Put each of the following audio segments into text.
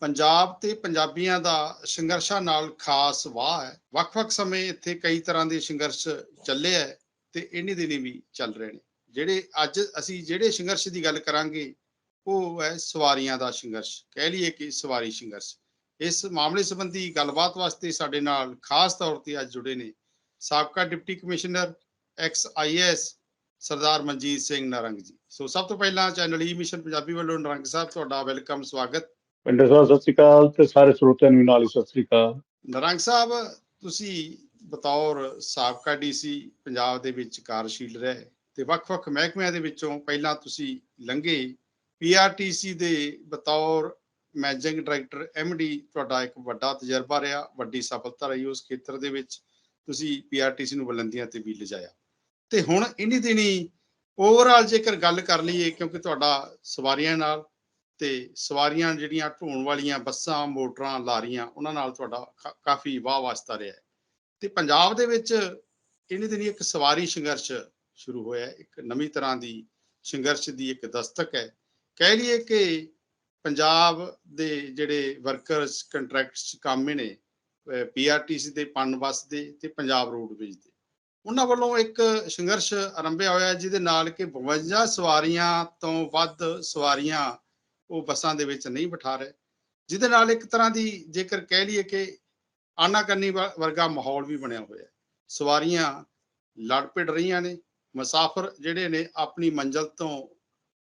ਪੰਜਾਬ ਤੇ ਪੰਜਾਬੀਆਂ ਦਾ ਸੰਘਰਸ਼ਾਂ ਨਾਲ ਖਾਸ ਵਾਹ ਹੈ। ਵੱਖ-ਵੱਖ ਸਮੇਂ ਇੱਥੇ ਕਈ ਤਰ੍ਹਾਂ ਦੇ ਸੰਘਰਸ਼ ਚੱਲੇ ਹੈ ਤੇ ਇਹਨੇ ਦਿਨੀ ਵੀ ਚੱਲ ਰਹੇ ਨੇ। ਜਿਹੜੇ ਅੱਜ ਅਸੀਂ ਜਿਹੜੇ ਸੰਘਰਸ਼ ਦੀ ਗੱਲ ਕਰਾਂਗੇ, ਉਹ ਹੈ ਸਵਾਰੀਆਂ ਦਾ ਸੰਘਰਸ਼। ਕਹਿ ਲਈਏ ਕਿ ਸਵਾਰੀ ਸੰਘਰਸ਼। ਇਸ ਮਾਮਲੇ ਸੰਬੰਧੀ ਗੱਲਬਾਤ ਵਾਸਤੇ ਸਾਡੇ ਨਾਲ ਖਾਸ ਤੌਰ ਤੇ ਅੱਜ ਜੁੜੇ ਨੇ ਸਾਬਕਾ deputy commissioner, ex IAS Sardar Manjeet Singh Narang ji. So ਸਭ ਤੋਂ ਪਹਿਲਾਂ ਚੈਨਲ ਈ ਮਿਸ਼ਨ ਪੰਜਾਬੀ ਵੱਲੋਂ ਨਰੰਗ ਸਾਹਿਬ, ਤੁਹਾਡਾ ਵੈਲਕਮ, ਸਵਾਗਤ। ਪਿੰਡ ਸਾਹਿਬ, ਸਤਿ ਸ੍ਰੀ ਅਕਾਲ ਤੇ ਸਾਰੇ ਸਰੋਤਿਆਂ ਨੂੰ ਨਾਲ ਹੀ ਸਤਿ ਸ੍ਰੀ ਅਕਾਲ। ਨਰੰਗ ਸਾਹਿਬ, ਤੁਸੀਂ ਬਤੌਰ ਸਾਬਕਾ ਡੀਸੀ ਪੰਜਾਬ ਦੇ ਵਿੱਚ ਕਾਰਜਸ਼ੀਲ ਰਹੇ ਤੇ ਵੱਖ-ਵੱਖ ਮਹਿਕਮਿਆਂ ਦੇ ਵਿੱਚੋਂ ਪਹਿਲਾਂ ਤੁਸੀਂ ਲੰਘੇ। ਪੀਆਰਟੀਸੀ ਦੇ ਬਤੌਰ ਮੈਨੇਜਿੰਗ ਡਾਇਰੈਕਟਰ ਐਮਡੀ ਤੁਹਾਡਾ ਇੱਕ ਵੱਡਾ ਤਜਰਬਾ ਰਿਹਾ, ਵੱਡੀ ਸਫਲਤਾ ਰਹੀ ਉਸ ਖੇਤਰ ਦੇ ਵਿੱਚ। ਤੁਸੀਂ ਪੀਆਰਟੀਸੀ ਨੂੰ ਬੁਲੰਦੀਆਂ ਤੇ ਵੀ ਲਿਜਾਇਆ। ਤੇ ਹੁਣ ਇਨੀ ਦਿਨੀ ਓਵਰਆਲ ਜੇਕਰ ਗੱਲ ਕਰ ਲਈਏ, ਕਿਉਂਕਿ ਤੁਹਾਡਾ ਸਵਾਰੀਆਂ ਨਾਲ ਤੇ ਸਵਾਰੀਆਂ ਜਿਹੜੀਆਂ ਢੋਣ ਵਾਲੀਆਂ ਬੱਸਾਂ, ਮੋਟਰਾਂ, ਲਾਰੀਆਂ, ਉਹਨਾਂ ਨਾਲ ਤੁਹਾਡਾ ਕਾਫੀ ਵਾਹ ਵਾਸਤਾ ਰਿਹਾ ਹੈ। ਤੇ ਪੰਜਾਬ ਦੇ ਵਿੱਚ ਇਹਨੇ ਦਿਨੀ ਇੱਕ ਸਵਾਰੀ ਸੰਘਰਸ਼ ਸ਼ੁਰੂ ਹੋਇਆ ਇੱਕ ਨਵੀਂ ਤਰ੍ਹਾਂ ਦੀ ਸੰਘਰਸ਼ ਦੀ ਇੱਕ ਦਸਤਕ ਹੈ। ਕਹਿ ਲਈਏ ਕਿ ਪੰਜਾਬ ਦੇ ਜਿਹੜੇ ਵਰਕਰਸ ਕੰਟਰੈਕਟਸ ਕਾਮੇ ਨੇ ਪੀਆਰਟੀਸੀ ਦੇ, ਪਨ ਬੱਸ ਦੇ ਤੇ ਪੰਜਾਬ ਰੋਡਵੇਜ਼ ਦੇ। ਉਹਨਾਂ ਵੱਲੋਂ ਇੱਕ ਸੰਘਰਸ਼ ਆਰੰਭਿਆ ਹੋਇਆ ਜਿਹਦੇ ਨਾਲ ਕਿ 52 ਸਵਾਰੀਆਂ ਤੋਂ ਵੱਧ ਸਵਾਰੀਆਂ ਉਹ ਬੱਸਾਂ ਦੇ ਵਿੱਚ ਨਹੀਂ ਬਿਠਾ ਰਹੇ। ਜਿਹਦੇ ਨਾਲ ਇੱਕ ਤਰ੍ਹਾਂ ਦੀ ਜੇਕਰ ਕਹਿ ਲਈਏ ਕਿ ਆਨਾਕਾਨੀ ਵ- ਵਰਗਾ ਮਾਹੌਲ ਵੀ ਬਣਿਆ ਹੋਇਆ ਹੈ। ਸਵਾਰੀਆਂ ਲੜ ਭਿੜ ਰਹੀਆਂ ਨੇ। ਮੁਸਾਫਰ ਜਿਹੜੇ ਨੇ ਆਪਣੀ ਮੰਜ਼ਲ ਤੋਂ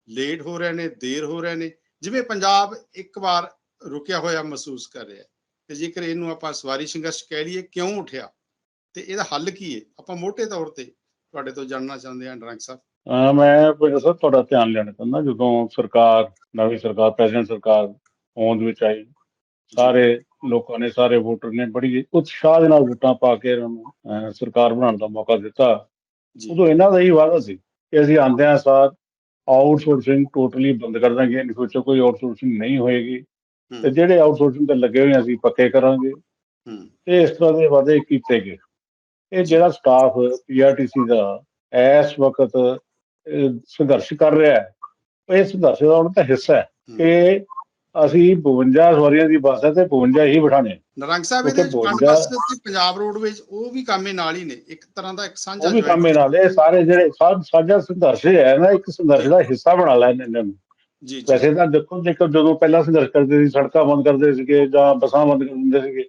ਲੇਟ ਹੋ ਰਹੇ ਨੇ, ਦੇਰ ਹੋ ਰਹੇ ਨੇ। ਜਿਵੇਂ ਪੰਜਾਬ ਇੱਕ ਵਾਰ ਰੁਕਿਆ ਹੋਇਆ ਮਹਿਸੂਸ ਕਰ ਰਿਹਾ ਤੇ ਜੇਕਰ ਇਹਨੂੰ ਆਪਾਂ ਸਵਾਰੀ ਸੰਘਰਸ਼ ਕਹਿ ਲਈਏ, ਕਿਉਂ ਉੱਠਿਆ? ਤੇ ਇਹਦਾ ਹੱਲ ਕੀ ਹੈ? ਆਪਾਂ ਮੋٹے ਤੌਰ ਤੇ ਤੁਹਾਡੇ ਤੋਂ ਜਾਣਨਾ ਚਾਹੁੰਦੇ ਹਾਂ ਡਰੰਗ ਸਾਹਿਬ। ਮੈਂ ਸਾਹਿਬ ਤੁਹਾਡਾ ਧਿਆਨ ਲੈਣਾ ਚਾਹੁੰਦਾ ਜਦੋਂ ਸਰਕਾਰ ਨਵੀਂ ਸਰਕਾਰ ਪ੍ਰੈਜ਼ੀਡੈਂਟ ਸਰਕਾਰ ਹੋਂਦ ਵਿੱਚ ਆਈ ਸਾਰੇ ਲੋਕਾਂ ਨੇ ਸਾਰੇ ਵੋਟਰ ਨੇ ਬੜੀ ਉਤਸ਼ਾਹ ਦੇ ਨਾਲ ਵੋਟਾਂ ਪਾ ਕੇ ਇਹਨਾਂ ਨੂੰ ਅਹ ਸਰਕਾਰ ਬਣਾਉਣ ਦਾ ਮੌਕਾ ਦਿੱਤਾ। ਉਦੋਂ ਇਹਨਾਂ ਦਾ ਹੀ ਵਾਅਦਾ ਸੀ ਕਿ ਅਸੀਂ ਆਂਦਿਆਂ ਸਾਰ ਆਊਟਸੋਰਸਿੰਗ ਟੋਟਲੀ ਬੰਦ ਕਰ ਦਾਂਗੇ ਇਨ ਫਿਊਚਰ ਕੋਈ ਆਊਟਸੋਰਸਿੰਗ ਨਹੀਂ ਹੋਏਗੀ। ਤੇ ਜਿਹੜੇ ਆਊਟਸੋਰਸਿੰਗ ਤੇ ਲੱਗੇ ਹੋਏ ਅਸੀਂ ਪੱਕੇ ਕਰਾਂਗੇ। ਤੇ ਇਸ ਤਰ੍ਹਾਂ ਦੇ ਵਾਅਦੇ ਕੀਤੇ ਗਏ। ਇਹ ਜਿਹੜਾ ਸਟਾਫ ਪੀਆਰਟੀਸੀ ਦਾ ਇਸ ਵਕਤ ਸੰਘਰਸ਼ ਕਰ ਰਿਹਾ ਹੈ। ਇਹ ਸੰਘਰਸ਼ ਦਾ ਉਹਨਾਂ ਦਾ ਹਿੱਸਾ ਹੈ। ਕਿ ਅਸੀਂ 52 ਸਵਾਰੀਆਂ ਦੀ ਬੱਸ ਹੈ ਤੇ 52 ਹੀ ਬਿਠਾਣੇ ਨਰੰਗ ਸਾਹਿਬ ਇਹਦੇ ਬੱਸ ਤੇ ਪੰਜਾਬ ਰੋਡਵੇਜ਼ ਉਹ ਵੀ ਕਾਮੇ ਨਾਲ ਹੀ ਨੇ। ਇੱਕ ਤਰ੍ਹਾਂ ਦਾ ਇੱਕ ਸਾਂਝਾ ਉਹ ਵੀ ਕੰਮੇ ਨਾਲ ਇਹ ਸਾਰੇ ਜਿਹੜੇ ਸਾ- ਸਾਂਝਾ ਸੰਘਰਸ਼ ਹੈ ਨਾ ਇੱਕ ਸੰਘਰਸ਼ ਦਾ ਹਿੱਸਾ ਬਣਾ ਲੈਣ ਇਹਨਾਂ ਨੂੰ। ਜੀ ਜੀ। ਵੈਸੇ ਤਾਂ ਦੇਖੋ ਜੇਕਰ ਜਦੋਂ ਪਹਿਲਾਂ ਸੰਘਰਸ਼ ਕਰਦੇ ਸੀ ਸੜਕਾਂ ਬੰਦ ਕਰਦੇ ਸੀਗੇ ਜਾਂ ਬੱਸਾਂ ਬੰਦ ਕਰ ਦਿੰਦੇ ਸੀਗੇ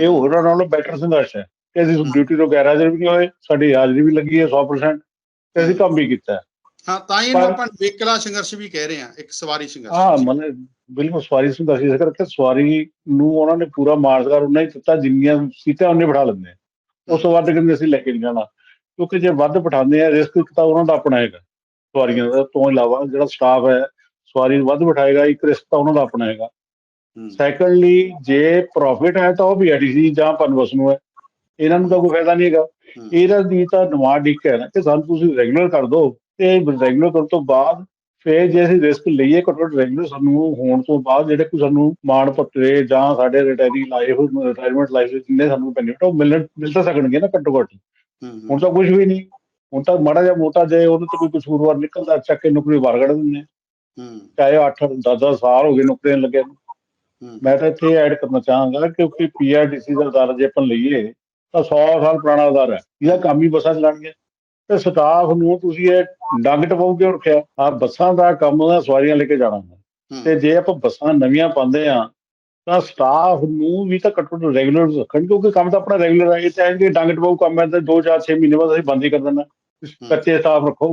ਇਹ ਹੋਰਾਂ ਨਾਲੋਂ ਬੈਟਰ ਸੰਘਰਸ਼ ਹੈ। ਕਿ ਅਸੀਂ। ਡਿਊਟੀ ਤੋਂ ਗੈਰ ਹਾਜ਼ਰ ਵੀ ਹੋਏ ਸਾਡੀ ਹਾਜ਼ਰੀ ਵੀ ਲੱਗੀ ਹੈ 100% ਤੇ ਅਸੀਂ ਕੰਮ ਵੀ ਕੀਤਾ ਹੈ। ਤਾਂ ਹੀ ਇਹਨੂੰ ਆਪਾਂ ਵੇਕਲਾ ਸੰਘਰਸ਼ ਵੀ ਕਹਿ ਰਹੇ ਹਾਂ ਇੱਕ ਸਵਾਰੀ ਸੰਘਰਸ਼ ਹਾਂ ਮਤਲਬ ਬਿਲਕੁਲ ਸਵਾਰੀ ਸੰਘਰਸ਼ ਇਸ ਕਰਕੇ ਸਵਾਰੀ ਨੂੰ ਉਹਨਾਂ ਨੇ ਪੂਰਾ ਮਾਰਗਾਰ ਉਹਨਾਂ ਹੀ ਦਿੱਤਾ ਜਿੰਨੀਆਂ ਸੀਟਾਂ ਉਹਨੇ ਬਿਠਾ ਲੈਂਦੇ। ਉਸ ਤੋਂ ਵੱਧ ਕਹਿੰਦੇ ਅਸੀਂ ਲੈ ਕੇ ਨਹੀਂ ਜਾਣਾ ਕਿਉਂਕਿ ਜੇ ਵੱਧ ਬਿਠਾਉਂਦੇ ਆ ਰਿਸਕ ਤਾਂ ਉਹਨਾਂ ਦਾ ਆਪਣਾ ਹੈਗਾ ਸਵਾਰੀਆਂ ਦਾ ਤੋਂ ਇਲਾਵਾ ਜਿਹੜਾ ਸਟਾਫ ਹੈ ਸਵਾਰੀ ਨੂੰ ਵੱਧ ਬਿਠਾਏਗਾ ਇੱਕ ਰਿਸਕ ਤਾਂ ਉਹਨਾਂ ਦਾ ਆਪਣਾ ਹੈਗਾ ਸੈਕੰਡਲੀ ਜੇ ਪ੍ਰੋਫਿਟ ਹੈ ਤਾਂ ਉਹ ਵੀ ਐਡੀਸੀ ਜਾਂ ਪਨਵਸ ਨੂੰ ਹੈ ਇਹਨਾਂ ਨੂੰ ਤਾਂ ਕੋਈ ਫਾਇਦਾ ਨਹੀਂ ਹੈਗਾ। ਇਹਨਾਂ ਦੀ ਤਾਂ ਡਿਮਾਂਡ ਇੱਕ ਹੈ ਨਾ ਕਿ ਸਾਨੂੰ ਤੁਸੀਂ ਰੈਗੂਲਰ ਕਰ ਦਿਓ ਤੇ ਰੈਗੂਲਰ ਕਰਨ ਤੋਂ ਬਾਅਦ ਫਿਰ ਜੇ ਅਸੀਂ ਰਿਸਕ ਲਈਏ ਘੱਟ ਰੈਗੂਲਰ ਸਾਨੂੰ ਹੋਣ ਤੋਂ ਬਾਅਦ ਜਿਹੜੇ ਕੋਈ ਸਾਨੂੰ ਮਾਣ ਪੱਤਰੇ ਜਾਂ ਸਾਡੇ ਰਿਟਾਇਰੀ ਲਾਈਫ ਰਿਟਾਇਰਮੈਂਟ ਲਾਈਫ ਦੇ ਜਿੰਨੇ ਸਾਨੂੰ ਬੈਨੀਫਿਟ ਉਹ ਮਿਲ ਮਿਲ ਤਾਂ ਸਕਣਗੇ ਨਾ ਘੱਟੋ ਘੱਟ ਹੁਣ ਤਾਂ ਕੁਝ ਵੀ ਨਹੀਂ। ਹੁਣ ਤਾਂ ਮਾੜਾ ਜਿਹਾ ਮੋਟਾ ਜੇ ਉਹਦੇ ਤੇ ਕੋਈ ਕਸੂਰਵਾਰ ਨਿਕਲਦਾ ਚੱਕ ਕੇ ਨੌਕਰੀ ਬਾਹਰ ਕੱਢ ਦਿੰਦੇ। ਹੂੰ, ਚਾਹੇ 8 10 10 ਸਾਲ ਹੋ ਗਏ ਨੌਕਰੀਆਂ ਲੱਗੇ ਮੈਂ ਤਾਂ ਇੱਥੇ ਐਡ ਕਰਨਾ ਚਾਹਾਂਗਾ ਕਿਉਂਕਿ ਪੀਆਰਡੀਸੀ ਦਾ ਅਦਾਰਾ ਜੇ ਆਪਾਂ ਲਈਏ ਤਾਂ 100 ਸਾਲ ਪੁਰਾਣਾ ਅਦਾਰਾ ਹੈ। ਇਹਦਾ ਕੰਮ ਹੀ ਬੱਸਾਂ ਚਲਾਉਣਗੇ ਤੇ ਸਟਾਫ ਨੂੰ ਤੁਸੀਂ ਇਹ ਡੰਗ ਟਪਾਉ ਕਿਉਂ ਰੱਖਿਆ? ਆ ਬੱਸਾਂ ਦਾ ਕੰਮ ਹੈ ਸਵਾਰੀਆਂ ਲੈ ਕੇ ਜਾਣਾ ਤੇ ਜੇ ਆਪਾਂ ਬੱਸਾਂ ਨਵੀਆਂ ਪਾਉਂਦੇ ਆ ਤਾਂ ਸਟਾਫ ਨੂੰ ਵੀ ਤਾਂ ਘੱਟੋ ਰੈਗੂਲਰ ਰੱਖਣ ਕਿਉਂਕਿ ਕੰਮ ਤਾਂ ਆਪਣਾ ਰੈਗੂਲਰ ਹੈ। ਇਹ ਤਾਂ ਹੈ ਕਿ ਡੰਗ ਟਪਾਉ ਕੰਮ ਹੈ ਤੇ 2 4 6 ਮਹੀਨੇ ਬਾਅਦ ਅਸੀਂ ਬੰਦ ਹੀ ਕਰ ਦੇਣਾ ਕੱਚੇ ਸਟਾਫ ਰੱਖੋ।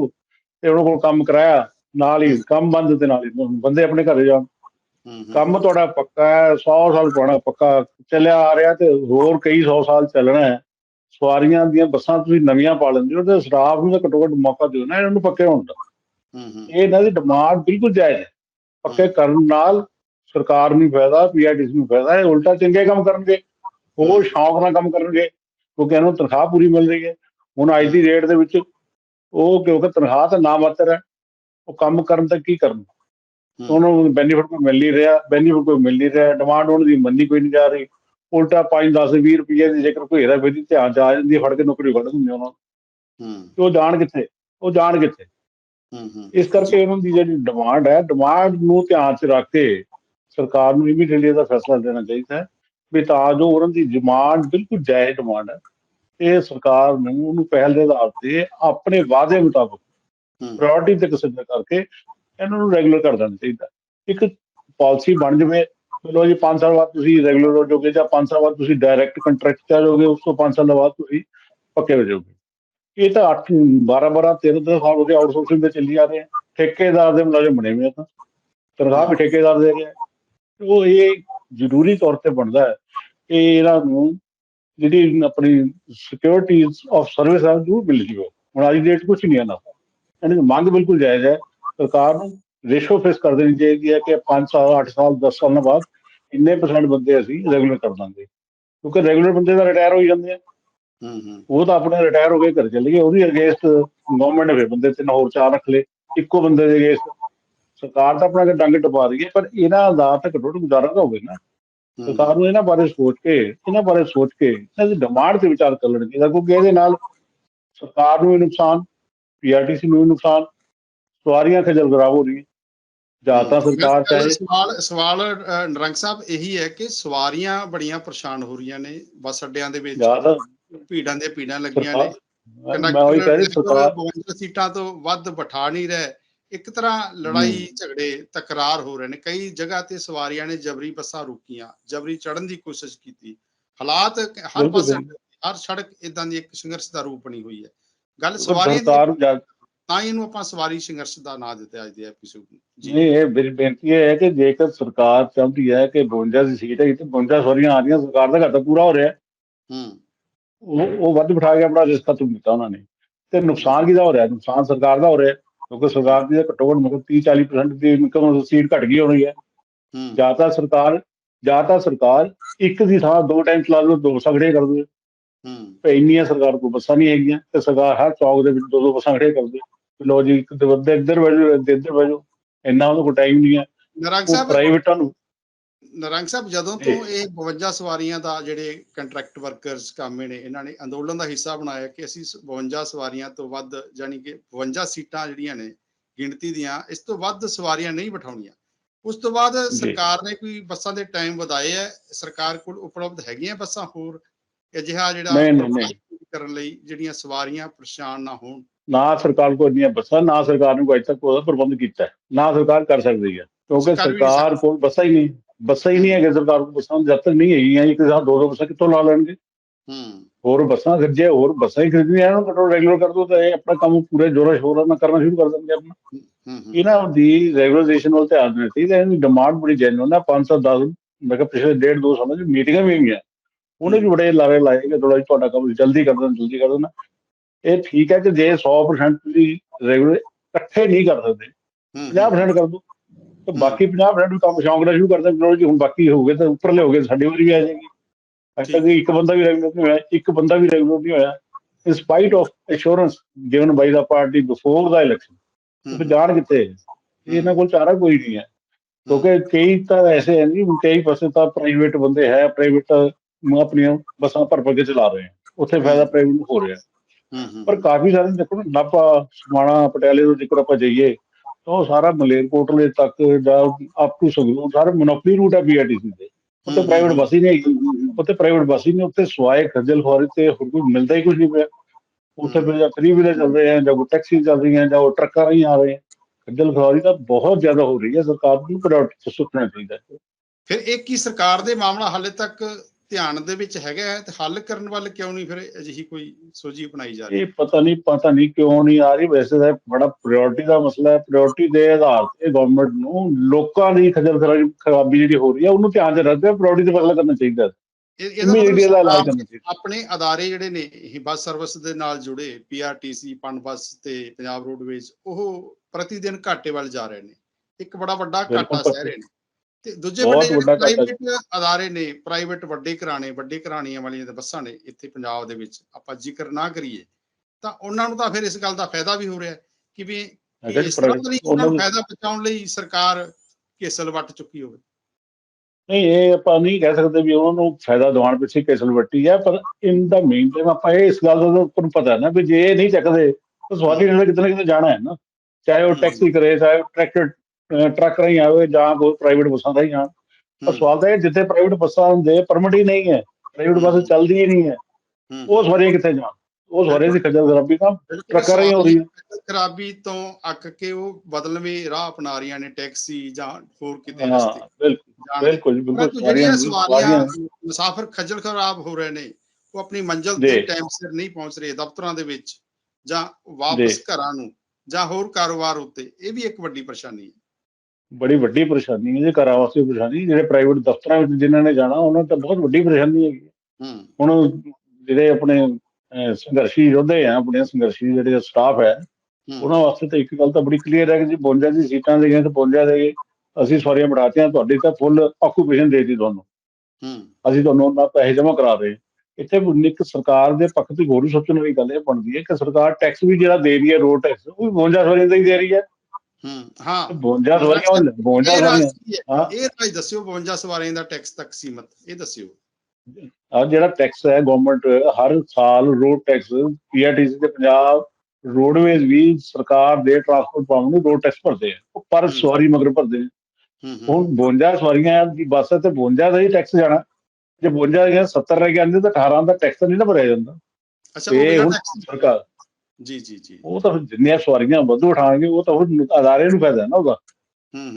ਤੇ ਉਹਨਾਂ ਕੋਲ ਕੰਮ ਕਰਾਇਆ ਨਾਲ ਹੀ ਕੰਮ ਬੰਦ ਤੇ ਨਾਲ ਹੀ। ਬੰਦੇ ਆਪਣੇ ਘਰੇ ਜਾਣ। ਕੰਮ ਤੁਹਾਡਾ ਪੱਕਾ ਹੈ 100 ਸਾਲ ਪੁਰਾਣਾ ਪੱਕਾ ਚੱਲਿਆ ਆ ਰਿਹਾ ਤੇ ਹੋਰ ਕਈ 100 ਸਾਲ ਚੱਲਣਾ ਹੈ। ਸਵਾਰੀਆਂ ਦੀਆਂ ਬੱਸਾਂ ਤੁਸੀਂ ਨਵੀਆਂ ਪਾ ਲੈਂਦੇ ਹੋ ਤੇ ਸਟਾਫ ਨੂੰ ਤਾਂ ਘੱਟੋ ਘੱਟ ਮੌਕਾ ਦਿਓ ਨਾ ਇਹਨਾਂ ਨੂੰ ਪੱਕੇ ਹੋਣ ਦਾ। ਇਹ ਇਹਨਾਂ ਦੀ ਡਿਮਾਂਡ ਬਿਲਕੁਲ ਜਾਇਜ਼ ਹੈ। ਪੱਕੇ ਕਰਨ ਨਾਲ ਸਰਕਾਰ ਨੂੰ ਫਾਇਦਾ ਪੀਆਰਟੀਸੀ ਨੂੰ ਫਾਇਦਾ ਹੈ ਉਲਟਾ ਚੰਗੇ ਕੰਮ ਕਰਨਗੇ ਉਹ ਸ਼ੌਂਕ ਨਾਲ ਕੰਮ ਕਰਨਗੇ ਕਿਉਂਕਿ ਇਹਨਾਂ ਨੂੰ ਤਨਖਾਹ ਪੂਰੀ ਮਿਲ ਰਹੀ ਹੈ। ਹੁਣ ਅੱਜ ਦੀ ਰੇਟ ਦੇ ਵਿੱਚ ਉਹ ਕਿਉਂਕਿ ਤਨਖਾਹ ਤਾਂ ਨਾ ਮਾਤਰ ਹੈ ਉਹ ਕੰਮ ਕਰਨ ਤਾਂ ਕੀ ਕਰਨ ਉਹਨਾਂ ਨੂੰ ਬੈਨੀਫਿਟ ਕੋਈ ਮਿਲ ਨਹੀਂ ਰਿਹਾ ਬੈਨੀਫਿਟ ਕੋਈ ਮਿਲ ਨਹੀਂ ਰਿਹਾ ਡਿਮਾਂਡ ਉਹਨਾਂ ਦੀ ਮੰਨੀ ਕੋਈ ਨਹੀਂ ਜਾ ਰਹੀ। ਉਲਟਾ 5 10 20 ਰੁਪਏ ਦੀ ਜੇਕਰ ਕੋਈ ਹੈਰਾ ਫੇਰੀ ਧਿਆਨ ਚ ਆ ਜਾਂਦੀ ਫੜ ਕੇ ਨੌਕਰੀ ਕੱਢ ਦਿੰਦੇ ਉਹਨਾਂ ਨੂੰ। ਹੂੰ, ਤੇ ਉਹ ਜਾਣ ਕਿੱਥੇ? ਉਹ ਜਾਣ ਕਿੱਥੇ? ਹੂੰ, ਇਸ ਕਰਕੇ ਉਹਨਾਂ ਦੀ ਜਿਹੜੀ ਡਿਮਾਂਡ ਹੈ ਡਿਮਾਂਡ ਨੂੰ ਧਿਆਨ ਚ ਰੱਖ ਕੇ ਸਰਕਾਰ ਨੂੰ ਇਮੀਡੀਏਟਲੀ ਇਹਦਾ ਫੈਸਲਾ ਲੈਣਾ ਚਾਹੀਦਾ ਹੈ ਵੀ ਤਾਂ ਜੋ ਉਹਨਾਂ ਦੀ ਡਿਮਾਂਡ ਬਿਲਕੁਲ ਜਾਇਜ਼ ਡਿਮਾਂਡ ਹੈ ਇਹ ਸਰਕਾਰ ਨੂੰ ਉਹਨੂੰ ਪਹਿਲ ਦੇ ਆਧਾਰ ਤੇ ਆਪਣੇ ਵਾਅਦੇ ਮੁਤਾਬਕ ਪ੍ਰਾਇੋਰਟੀ ਤੇ ਕੰਸੀਡਰ ਕਰਕੇ ਇਹਨਾਂ ਨੂੰ ਰੈਗੂਲਰ ਕਰ ਦੇਣਾ ਚਾਹੀਦਾ। ਇੱਕ ਪਾਲਿਸੀ ਬਣ ਜਵੇ, ਚਲੋ ਜੀ 5 ਸਾਲ ਬਾਅਦ ਤੁਸੀਂ ਰੈਗੂਲਰ ਹੋ ਜਾਓਗੇ ਜਾਂ 5 ਸਾਲ ਬਾਅਦ ਤੁਸੀਂ ਡਾਇਰੈਕਟ ਕੰਟਰੈਕਟ ਤੇ ਆ ਜਾਓਗੇ, ਉਸ ਤੋਂ 5 ਸਾਲ ਬਾਅਦ ਤੁਸੀਂ ਪੱਕੇ ਹੋ ਜਾਓਗੇ। ਇਹ ਤਾਂ 8 12 12 13 13 ਸਾਲ ਹੋ ਗਏ ਆਊਟਸੋਰਸਿੰਗ ਦੇ ਚੱਲੀ ਜਾ ਰਹੇ ਆ। ਠੇਕੇਦਾਰ ਦੇ ਮੁਲਾਜ਼ਮ ਬਣੇ ਹੋਏ ਤਾਂ। ਤਨਖਾਹ ਵੀ ਠੇਕੇਦਾਰ ਦੇ ਰਿਹਾ ਉਹ ਇਹ ਜ਼ਰੂਰੀ ਤੌਰ ਤੇ ਬਣਦਾ ਹੈ ਕਿ ਇਹਨਾਂ ਨੂੰ ਜਿਹੜੀ ਆਪਣੀ ਸਿਕਿਉਰਿਟੀ ਆਫ ਸਰਵਿਸ ਆ ਜ਼ਰੂਰ ਮਿਲ ਜੀਓ ਹੁਣ ਅੱਜ ਡੇਟ ਕੁਝ ਨਹੀਂ ਹੈ ਨਾ। ਇਹਨਾਂ ਦੀ ਮੰਗ ਬਿਲਕੁਲ ਜਾਇਜ਼ ਹੈ। ਸਰਕਾਰ ਨੂੰ ਰੇਸ਼ੋ ਫੇਸ ਕਰ ਦੇਣੀ ਚਾਹੀਦੀ ਹੈ ਕਿ 5 ਸਾਲ 8 ਸਾਲ 10 ਸਾਲਾਂ ਬਾਅਦ ਇੰਨੇ ਪਰਸੈਂਟ ਬੰਦੇ ਅਸੀਂ ਰੈਗੂਲਰ ਕਰ ਦਾਂਗੇ। ਕਿਉਂਕਿ ਰੈਗੂਲਰ ਬੰਦੇ ਤਾਂ ਰਿਟਾਇਰ ਹੋ ਹੀ ਜਾਂਦੇ ਆ। ਹੂੰ ਹੂੰ। ਉਹ ਤਾਂ ਆਪਣੇ ਰਿਟਾਇਰ ਹੋ ਕੇ ਘਰ ਚਲੇ ਗਏ। ਉਹਦੀ ਅਗੇਂਸਟ ਗਵਰਨਮੈਂਟ ਨੇ ਫਿਰ ਬੰਦੇ ਤਿੰਨ ਹੋਰ ਚਾਰ ਰੱਖ ਲਏ। ਇੱਕੋ ਬੰਦੇ ਦੇ ਅਗੇਂਸਟ ਸਰਕਾਰ ਤਾਂ ਆਪਣਾ ਡੰਗ ਟਪਾ ਰਹੀ ਹੈ ਪਰ ਇਹਨਾਂ ਦਾ ਤਾਂ ਘੱਟੋ ਘੱਟ ਗੁਜ਼ਾਰਾ ਤਾਂ ਹੋਵੇ ਨਾ। ਸਰਕਾਰ ਨੂੰ ਇਹਨਾਂ ਬਾਰੇ ਸੋਚ ਕੇ ਇਹਨਾਂ ਬਾਰੇ ਸੋਚ ਕੇ ਇਹਨਾਂ ਦੀ ਡਿਮਾਂਡ ਤੇ ਵਿਚਾਰ ਕਰ ਲੈਣਾ ਚਾਹੀਦਾ ਕਿਉਂਕਿ ਇਹਦੇ ਨਾਲ ਸਰਕਾਰ ਨੂੰ ਨੁਕਸਾਨ ਪੀਆਰਟੀਸੀ ਨੂੰ ਨੁਕਸਾਨ ਸਵਾਰੀਆਂ ਖਜਲ ਖਰਾਬ ਹੋ ਰਹੀ ਜਾਂ ਤਾਂ ਸਰਕਾਰ ਚਾਹੇ ਸਵਾਲ ਸਵਾਲ ਨਰੰਗ ਸਾਹਿਬ ਇਹੀ ਹੈ ਕਿ ਸਵਾਰੀਆਂ ਬੜੀਆਂ ਪਰੇਸ਼ਾਨ ਹੋ ਰਹੀਆਂ ਨੇ ਬੱਸ ਅੱਡਿਆਂ ਦੇ ਵਿੱਚ। ਭੀੜਾਂ ਦੇ ਭੀੜਾਂ ਲੱਗੀਆਂ ਨੇ। ਸਰਕਾਰ ਮੈਂ ਉਹੀ ਕਹਿ ਰਹੀ ਸਰਕਾਰ 52 ਸੀਟਾਂ ਤੋਂ ਵੱਧ ਬਿਠਾ ਨਹੀਂ ਰਹੇ। ਇੱਕ ਤਰ੍ਹਾਂ ਲੜਾਈ ਝਗੜੇ ਤਕਰਾਰ ਹੋ ਰਹੇ ਨੇ। ਕਈ ਜਗ੍ਹਾ ਤੇ ਸਵਾਰੀਆਂ ਨੇ ਜਬਰੀ ਬੱਸਾਂ ਰੋਕੀਆਂ ਜਬਰੀ ਚੜਨ ਦੀ ਕੋਸ਼ਿਸ਼ ਕੀਤੀ। ਹਾਲਾਤ ਹਰ ਪਾਸੇ। ਹਰ ਸੜਕ ਇਦਾਂ ਦੀ ਇੱਕ ਸੰਘਰਸ਼ ਦਾ ਰੂਪ ਬਣੀ ਹੋਈ ਹੈ। ਗੱਲ ਸਵਾਰੀ ਦੀ ਸਰਕਾਰ ਤਾਂ ਇਹਨੂੰ ਆਪਾਂ ਸਵਾਰੀ ਸੰਘਰਸ਼ ਦਾ ਨਾਂ ਦਿੱਤਾ ਅੱਜ ਦੇ ਐਪੀਸੋਡ ਨੂੰ। ਜੀ। ਨਹੀਂ ਇਹ ਬੇਨਤੀ ਹੈ ਕਿ ਜੇਕਰ ਸਰਕਾਰ ਚਾਹੁੰਦੀ ਹੈ ਕਿ 52 ਦੀ ਸੀਟ ਹੈ ਤੇ 52 ਸਵਾਰੀਆਂ ਆ ਰਹੀਆਂ ਸਰਕਾਰ ਦਾ ਘਾਟਾ ਪੂਰਾ ਹੋ ਰਿਹਾ ਹੈ। ਉਹ ਉਹ ਵੱਧ ਬਿਠਾ ਕੇ ਆਪਣਾ ਰਿਸਕ ਖਤਮ ਕੀਤਾ ਉਹਨਾਂ ਨੇ। ਤੇ ਨੁਕਸਾਨ ਕਿਹਦਾ ਹੋ ਰਿਹਾ? ਨੁਕਸਾਨ ਸਰਕਾਰ ਦਾ ਹੋ ਰਿਹਾ ਕਿਉਂਕਿ ਸਰਕਾਰ ਦੀ ਘੱਟੋ ਘੱਟ ਮਤਲਬ 30 40% ਦੀ ਇਨਕਮ ਸੀਟ ਘਟ ਗਈ ਹੋਣੀ ਹੈ। ਹੂੰ। ਜਾਂ ਤਾਂ ਸਰਕਾਰ ਜਾਂ ਤਾਂ ਸਰਕਾਰ ਇੱਕ ਦੀ ਥਾਂ ਦੋ ਟਾਈਮ ਚਲਾ ਲਓ ਦੋ ਖੜੀਆਂ ਕਰ ਦਿਓ ਹੂੰ। ਇੰਨੀਆਂ ਸਰਕਾਰ ਕੋਲ ਬੱਸਾਂ ਨਹੀਂ ਹੈਗੀਆਂ ਤੇ ਸਰਕਾਰ ਹਰ ਚੌਕ ਦੇ ਵਿੱਚ ਦੋ ਦੋ ਬੱਸਾਂ ਖੜੀਆਂ ਕਰ ਦਿਓ ਲਓ ਜੀ ਦੇ ਇੱਧਰ ਇੱਕ ਇੱਧਰ ਬੈਠੋ ਇੰਨਾ ਉਹਨਾਂ ਕੋਲ ਟਾਈਮ ਨਹੀਂ ਹੈ। ਨਰੰਗ ਸਾਹਿਬ ਪ੍ਰਾਈਵੇਟਾਂ ਨੂੰ ਨਰੰਗ ਸਾਹਿਬ ਜਦੋਂ ਤੋਂ ਇਹ 52 ਸਵਾਰੀਆਂ ਦਾ ਜਿਹੜੇ ਕੰਟਰੈਕਟ ਵਰਕਰਸ ਕਾਮੇ ਨੇ ਇਹਨਾਂ ਨੇ ਅੰਦੋਲਨ ਦਾ ਹਿੱਸਾ ਬਣਾਇਆ ਕਿ ਅਸੀਂ 52 ਸਵਾਰੀਆਂ ਤੋਂ ਵੱਧ ਯਾਨੀ ਕਿ 52 ਸੀਟਾਂ ਜਿਹੜੀਆਂ ਨੇ ਗਿਣਤੀ ਦੀਆਂ ਇਸ ਤੋਂ ਵੱਧ ਸਵਾਰੀਆਂ ਨਹੀਂ ਬਿਠਾਉਣੀਆਂ। ਉਸ ਤੋਂ ਬਾਅਦ ਸਰਕਾਰ ਨੇ ਕੋਈ ਬੱਸਾਂ ਦੇ ਟਾਈਮ ਵਧਾਏ ਹੈ? ਸਰਕਾਰ ਕੋਲ ਉਪਲਬਧ ਹੈਗੀਆਂ ਬੱਸਾਂ ਹੋਰ? ਅਜਿਹਾ ਜਿਹੜਾ। ਕਰਨ ਲਈ ਜਿਹੜੀਆਂ ਸਵਾਰੀਆਂ ਪਰੇਸ਼ਾਨ ਨਾ ਹੋਣ। ਨਾ ਸਰਕਾਰ ਕੋਲ ਇੰਨੀਆਂ ਬੱਸਾਂ ਨਾ ਸਰਕਾਰ ਨੇ ਕੋਈ ਅਜੇ ਤੱਕ ਉਹਦਾ ਪ੍ਰਬੰਧ ਕੀਤਾ ਨਾ ਸਰਕਾਰ ਕਰ ਸਕਦੀ ਹੈ ਕਿਉਂਕਿ ਸਰਕਾਰ ਕੋਲ ਬੱਸਾਂ ਹੀ ਨਹੀਂ ਬੱਸਾਂ ਹੀ ਨਹੀਂ ਹੈਗੇ ਸਰਕਾਰ ਕੋਲ ਬੱਸਾਂ ਜਦ ਤੱਕ ਨਹੀਂ ਹੈਗੀਆਂ ਇੱਕ ਜਾਂ ਦੋ ਦੋ ਬੱਸਾਂ ਕਿੱਥੋਂ ਲਾ ਲੈਣਗੇ? ਹੂੰ। ਹੋਰ ਬੱਸਾਂ ਜੇ ਹੋਰ ਬੱਸਾਂ ਹੀ ਖਰੀਦਣੀਆਂ ਇਹਨਾਂ ਨੂੰ ਪੈਟਰੋਲ ਰੈਗੂਲਰ ਕਰ ਦੋ ਤਾਂ ਇਹ ਆਪਣਾ ਕੰਮ ਪੂਰੇ ਜੋਰਾਂ ਸ਼ੋਰਾਂ ਨਾਲ ਕਰਨਾ ਸ਼ੁਰੂ ਕਰ ਦੇਣਗੇ ਆਪਣਾ। ਇਹਨਾਂ ਦੀ ਰੈਗੂਲਰਾਈਜੇਸ਼ਨ ਵੱਲ ਧਿਆਨ ਦੇਣਾ ਚਾਹੀਦਾ ਇਹਨਾਂ ਦੀ ਡਿਮਾਂਡ ਬੜੀ ਜੈਨੂਨ ਹੈ 510 ਮੈਂ ਕਿਹਾ ਪਿਛਲੇ ਡੇਢ ਦੋ ਸਾਲਾਂ ਚ ਮੀਟਿੰਗਾਂ ਵੀ ਹੋਈਆਂ। ਉਹਨੇ ਵੀ ਬੜੇ ਲਾਰੇ ਲਾਏ ਕਿ ਥੋੜਾ ਜਿਹਾ ਤੁਹਾਡਾ ਕੰਮ ਜਲਦੀ ਕਰ ਦੇਣਾ ਜਲਦੀ ਕਰ ਦੇਣਾ। ਇਹ ਠੀਕ ਹੈ ਕਿ ਜੇ 100% ਤੁਸੀਂ ਰੈਗੂਲਰ ਇਕੱਠੇ ਨਹੀਂ ਕਰ ਸਕਦੇ ਹੂੰ 50% ਕਰ ਦੋ ਤੇ ਬਾਕੀ 50% ਵੀ ਕੰਮ ਸ਼ੌਂਕ ਨਾਲ ਸ਼ੁਰੂ ਕਰ ਦੇਣ ਚਲੋ ਜੀ ਹੁਣ ਬਾਕੀ ਹੋ ਗਏ ਤਾਂ ਉੱਪਰਲੇ ਹੋ ਗਏ ਸਾਡੀ ਵਾਰੀ ਵੀ ਆ ਜਾਏਗੀ। ਅਜੇ ਤੱਕ ਇੱਕ ਬੰਦਾ ਵੀ ਰੈਗੂਲਰ ਨਹੀਂ ਹੋਇਆ ਇੱਕ ਬੰਦਾ ਵੀ ਰੈਗੂਲਰ ਨਹੀਂ ਹੋਇਆ in spite of assurance given by the party before the election ਤੇ ਜਾਣ ਕਿੱਥੇ ਇਹ ਇਹਨਾਂ ਕੋਲ ਚਾਰਾ ਕੋਈ ਨਹੀਂ ਹੈ। ਕਿਉਂਕਿ ਕਈ ਤਾਂ ਐਸੇ ਹੈ ਨਹੀਂ ਕਈ ਪਾਸੇ ਤਾਂ ਪ੍ਰਾਈਵੇਟ ਬੰਦੇ ਹੈ ਪ੍ਰਾਈਵੇਟ ਆਪਣੀਆਂ ਬੱਸਾਂ ਭਰ ਭਰ ਕੇ ਚਲਾ ਰਹੇ ਹੈ। ਉੱਥੇ ਫਾਇਦਾ ਪ੍ਰਾਈਵੇਟ ਨੂੰ ਹੋ ਰਿਹਾ। ਪਰ ਕਾਫੀ ਸਾਰੇ ਦੇਖੋ ਨਾਪਾ ਸਮਾਣਾ ਪਟਿਆਲੇ ਤੋਂ ਜੇਕਰ ਆਪਾਂ ਜਾਈਏ ਤਾਂ ਉਹ ਸਾਰਾ ਮਲੇਰਕੋਟਲੇ ਤੱਕ ਜਾਂ ਅਪ ਟੂ ਸੰਗਰੂਰ ਸਾਰਾ ਮੋਨੋਪਲੀ ਰੂਟ ਹੈ ਪੀਆਰਟੀਸੀ ਦੇ। ਹਮ, ਪ੍ਰਾਈਵੇਟ। ਬੱਸ ਹੀ ਨਹੀਂ ਉੱਥੇ ਪ੍ਰਾਈਵੇਟ ਬੱਸ ਹੀ ਨਹੀਂ ਉੱਥੇ ਸਵਾਏ ਖੱਜਲ ਖੁਆਰੀ ਤੇ ਹੋਰ ਕੋਈ ਮਿਲਦਾ ਹੀ ਕੁਝ ਨਹੀਂ ਪਿਆ। ਉੱਥੇ। ਫਿਰ ਜਾਂ ਫ੍ਰੀ ਵੀਲਰ ਚੱਲ ਰਹੇ ਹਨ ਜਾਂ ਕੋਈ ਟੈਕਸੀ ਚੱਲ ਰਹੀਆਂ ਜਾਂ ਉਹ ਟਰੱਕਾਂ ਰਹੀ ਆ ਰਹੇ ਖੱਜਲ ਖੁਆਰੀ ਤਾਂ ਬਹੁਤ ਜ਼ਿਆਦਾ ਹੋ ਰਹੀ ਹੈ ਸਰਕਾਰ ਨੂੰ ਪ੍ਰਾਇੋਰਟੀ ਸੁੱਟਣਾ ਚਾਹੀਦਾ। ਫਿਰ ਇਹ ਕੀ ਸਰਕਾਰ ਦੇ ਮਾਮਲਾ ਹਾਲੇ ਤੱਕ ਧਿਆਨ ਦੇ ਵਿੱਚ ਹੈਗਾ ਹੈ ਤੇ ਹੱਲ ਕਰਨ ਵੱਲ ਕਿਉਂ ਨਹੀਂ ਫਿਰ ਅਜਿਹੀ ਕੋਈ ਸੋਝੀ ਅਪਣਾਈ ਜਾ ਰਹੀ? ਇਹ ਪਤਾ ਨਹੀਂ ਪਤਾ ਨਹੀਂ ਕਿਉਂ ਨਹੀਂ ਆ ਰਹੀ। ਵੈਸੇ ਤਾਂ ਬੜਾ ਪ੍ਰਾਇੋਰਟੀ ਦਾ ਮਸਲਾ ਹੈ। ਪ੍ਰਾਇੋਰਟੀ ਦੇ ਆਧਾਰ ਤੇ ਗਵਰਨਮੈਂਟ ਨੂੰ ਲੋਕਾਂ ਦੀ ਖੱਜਲ ਖਰਾਬੀ ਜਿਹੜੀ ਹੋ ਰਹੀ ਹੈ ਉਹਨੂੰ ਧਿਆਨ 'ਚ ਰੱਖਦੇ ਪ੍ਰਾਇੋਰਟੀ ਤੇ ਫੈਸਲਾ ਕਰਨਾ ਚਾਹੀਦਾ ਇਮੀਡੀਏਟ ਦਾ ਇਲਾਜ ਕਰਨਾ ਚਾਹੀਦਾ ਆਪਣੇ ਅਦਾਰੇ ਜਿਹੜੇ ਨੇ ਇਹ ਬੱਸ ਸਰਵਿਸ ਦੇ ਨਾਲ ਜੁੜੇ ਪੀਆਰਟੀਸੀ ਪਨ ਬੱਸ ਤੇ ਪੰਜਾਬ ਰੋਡਵੇਜ਼ ਉਹ ਪ੍ਰਤੀ ਦਿਨ ਘਾਟੇ ਵੱਲ ਜਾ ਰਹੇ ਨੇ। ਇੱਕ ਬੜਾ ਵੱਡਾ ਘਾਟਾ ਸਹਿ ਰਹੇ ਨੇ। ਤੇ ਦੂਜੇ ਵੱਡੇ। ਪ੍ਰਾਈਵੇਟ ਅਦਾਰੇ ਨੇ ਪ੍ਰਾਈਵੇਟ ਵੱਡੇ ਘਰਾਣੇ ਵੱਡੇ ਘਰਾਣੀਆਂ ਵਾਲੀਆਂ ਤੇ ਬੱਸਾਂ ਨੇ ਇੱਥੇ ਪੰਜਾਬ ਦੇ ਵਿੱਚ ਆਪਾਂ ਜ਼ਿਕਰ ਨਾ ਕਰੀਏ ਤਾਂ ਉਹਨਾਂ ਨੂੰ ਤਾਂ ਫਿਰ ਇਸ ਗੱਲ ਦਾ ਫਾਇਦਾ ਵੀ ਹੋ ਰਿਹਾ ਕਿ ਵੀ ਇਸ ਤਰ੍ਹਾਂ ਦੀ ਉਹਨਾਂ ਨੂੰ ਫਾਇਦਾ ਪਹੁੰਚਾਉਣ ਲਈ ਸਰਕਾਰ ਕੇਸਲ ਵੱਟ ਚੁੱਕੀ ਹੋਵੇ ਨਹੀਂ ਇਹ ਆਪਾਂ ਨਹੀਂ ਕਹਿ ਸਕਦੇ ਵੀ ਉਹਨਾਂ ਨੂੰ ਫਾਇਦਾ ਦਿਵਾਉਣ ਪਿੱਛੇ ਕੇਸਲ ਵੱਟੀ ਹੈ ਪਰ ਇਨ ਦਾ ਮੇਨ ਟਾਈਮ ਆਪਾਂ ਇਹ ਇਸ ਗੱਲ ਦਾ ਤਾਂ ਆਪਾਂ ਨੂੰ ਪਤਾ ਹੈ ਨਾ ਵੀ ਜੇ ਇਹ ਨਹੀਂ ਚੱਕਦੇ ਤਾਂ ਸਵਾਰੀ ਨੇ ਕਿਤੇ ਨਾ ਕਿਤੇ ਜਾਣਾ ਹੈ ਨਾ ਚਾਹੇ ਉਹ। ਟੈਕਸੀ ਕਰੇ ਚਾਹੇ ਟਰੈਕਟਰ ਟਰੱਕ ਰਾਹੀਂ ਆਵੇ ਜਾਂ ਕੋਈ ਪ੍ਰਾਈਵੇਟ ਬੱਸਾਂ ਦਾ ਹੀ ਜਾਣ ਪਰ ਸਵਾਲ ਤਾਂ ਇਹ ਜਿੱਥੇ ਪ੍ਰਾਈਵੇਟ ਬੱਸਾਂ ਹੁੰਦੇ ਪਰਮਿਟ ਹੀ ਨਹੀਂ ਹੈ। ਪ੍ਰਾਈਵੇਟ ਬੱਸ ਚੱਲਦੀ ਹੀ ਨਹੀਂ ਹੈ। ਉਹ ਸਵਾਰੀਆਂ ਕਿੱਥੇ ਜਾਣ? ਉਹ ਸਵਾਰੀਆਂ ਦੀ ਖੱਜਲ ਖਰਾਬੀ ਤਾਂ ਟਰੱਕਾਂ ਰਾਹੀਂ ਹੋ ਰਹੀ ਹੈ। ਖਰਾਬੀ ਤੋਂ ਅੱਕ ਕੇ ਉਹ ਬਦਲਵੇਂ ਰਾਹ ਅਪਣਾ ਰਹੀਆਂ ਨੇ ਟੈਕਸੀ ਜਾਂ ਹੋਰ ਕਿਤੇ ਰਸਤੇ। ਬਿਲਕੁਲ। ਬਿਲਕੁਲ ਜਿਹੜੀਆਂ ਸਵਾਰੀਆਂ ਮੁਸਾਫਰ ਖੱਜਲ ਖਰਾਬ ਹੋ ਰਹੇ ਨੇ ਉਹ ਆਪਣੀ ਮੰਜ਼ਿਲ ਤੇ। ਟਾਈਮ ਸਿਰ ਨਹੀਂ ਪਹੁੰਚ ਰਹੇ ਦਫ਼ਤਰਾਂ ਦੇ ਵਿੱਚ ਜਾਂ ਵਾਪਸ। ਘਰਾਂ ਨੂੰ ਜਾਂ ਹੋਰ ਕਾਰੋਬਾਰ ਉੱਤੇ ਇਹ ਵੀ ਇੱਕ ਵੱਡੀ ਪਰੇਸ਼ਾਨੀ ਹੈ। ਬੜੀ ਵੱਡੀ ਪਰੇਸ਼ਾਨੀ ਹੈ ਜੀ ਘਰਾਂ ਵਾਸਤੇ ਪਰੇਸ਼ਾਨੀ ਜਿਹੜੇ ਪ੍ਰਾਈਵੇਟ ਦਫ਼ਤਰਾਂ ਵਿੱਚ ਜਿਨ੍ਹਾਂ ਨੇ ਜਾਣਾ ਉਹਨਾਂ ਤਾਂ ਬਹੁਤ ਵੱਡੀ ਪਰੇਸ਼ਾਨੀ ਹੈਗੀ ਹੂੰ। ਹੁਣ ਜਿਹੜੇ ਆਪਣੇ ਸੰਘਰਸ਼ੀ ਯੋਧੇ ਆ ਆਪਣੇ ਸੰਘਰਸ਼ੀ ਜਿਹੜੇ ਸਟਾਫ ਹੈ ਉਹਨਾਂ ਵਾਸਤੇ ਤਾਂ ਇੱਕ ਗੱਲ ਤਾਂ ਬੜੀ ਕਲੀਅਰ ਹੈ ਕਿ ਜੀ 52 ਦੀ ਸੀਟਾਂ ਦੇਈਆਂ ਤੇ 52 ਦੇ ਅਸੀਂ ਸਵਾਰੀਆਂ ਬਿਠਾਤੀਆਂ ਤੁਹਾਡੀ ਤਾਂ ਫੁੱਲ ਆਕੂਪੇਸ਼ਨ ਦੇਤੀ ਤੁਹਾਨੂੰ। ਹੂੰ। ਅਸੀਂ ਤੁਹਾਨੂੰ ਉਹਨਾਂ ਪੈਸੇ ਜਮ੍ਹਾਂ ਕਰਾ ਰਹੇ ਇੱਥੇ ਇੱਕ ਸਰਕਾਰ ਦੇ ਪੱਖ ਤੋਂ ਹੋਰ ਸੋਚਣ ਵਾਲੀ ਗੱਲ ਇਹ ਬਣਦੀ ਹੈ ਕਿ ਸਰਕਾਰ ਟੈਕਸ ਵੀ ਜਿਹੜਾ ਦੇ ਰਹੀ ਹੈ ਰੋਡ ਟੈਕਸ ਉਹ ਵੀ 52 ਸਵਾਰੀਆਂ ਦਾ ਹੀ ਦੇ ਰਹੀ ਹੈ। ਹੂੰ ਹਾਂ। 52 ਸਵਾਰੀਆਂ ਉਹ 52 ਇਹ ਰਾਜ ਸਵਾਰੀਆਂ ਕੀ ਹੈ? ਹਾਂ। ਇਹ ਰਾਜ ਦੱਸਿਓ 52 ਸਵਾਰੀਆਂ ਦਾ ਟੈਕਸ ਤੱਕ ਸੀਮਤ ਇਹ ਦੱਸਿਓ। ਆ ਜਿਹੜਾ ਟੈਕਸ ਹੈ ਗਵਰਨਮੈਂਟ ਹਰ ਸਾਲ ਰੋਡ ਟੈਕਸ ਪੀਆਰਟੀਸੀ ਤੇ ਪੰਜਾਬ ਰੋਡਵੇਜ਼ ਵੀ ਸਰਕਾਰ ਦੇ ਟਰਾਂਸਪੋਰਟ ਪਾਉਣ ਨੂੰ ਰੋਡ ਟੈਕਸ ਭਰਦੇ ਆ। ਉਹ ਪਰ ਹੂੰ। ਸਵਾਰੀ ਮਗਰ ਭਰਦੇ ਆ। ਹੂੰ ਹੂੰ। ਹੁਣ 52 ਸਵਾਰੀਆਂ ਦੀ ਬੱਸ ਤੇ 52 ਦਾ ਹੀ ਟੈਕਸ ਜਾਣਾ। ਜੇ 52 ਗਿਆ 70 ਰਹਿ ਗਿਆ ਤਾਂ 18 ਦਾ ਟੈਕਸ ਨਹੀਂ ਨਾ ਭਰਿਆ ਜਾਂਦਾ। ਅੱਛਾ ਇਹ ਹੁਣ ਸਰਕਾਰ ਜੀ ਜੀ ਜੀ। ਉਹ ਤਾਂ ਜਿੰਨੀਆਂ ਸਵਾਰੀਆਂ ਵੱਧ ਉਠਾਣਗੇ ਉਹ ਤਾਂ ਉਹ ਅਦਾਰੇ ਨੂੰ ਫਾਇਦਾ ਨਾ ਉਹਦਾ।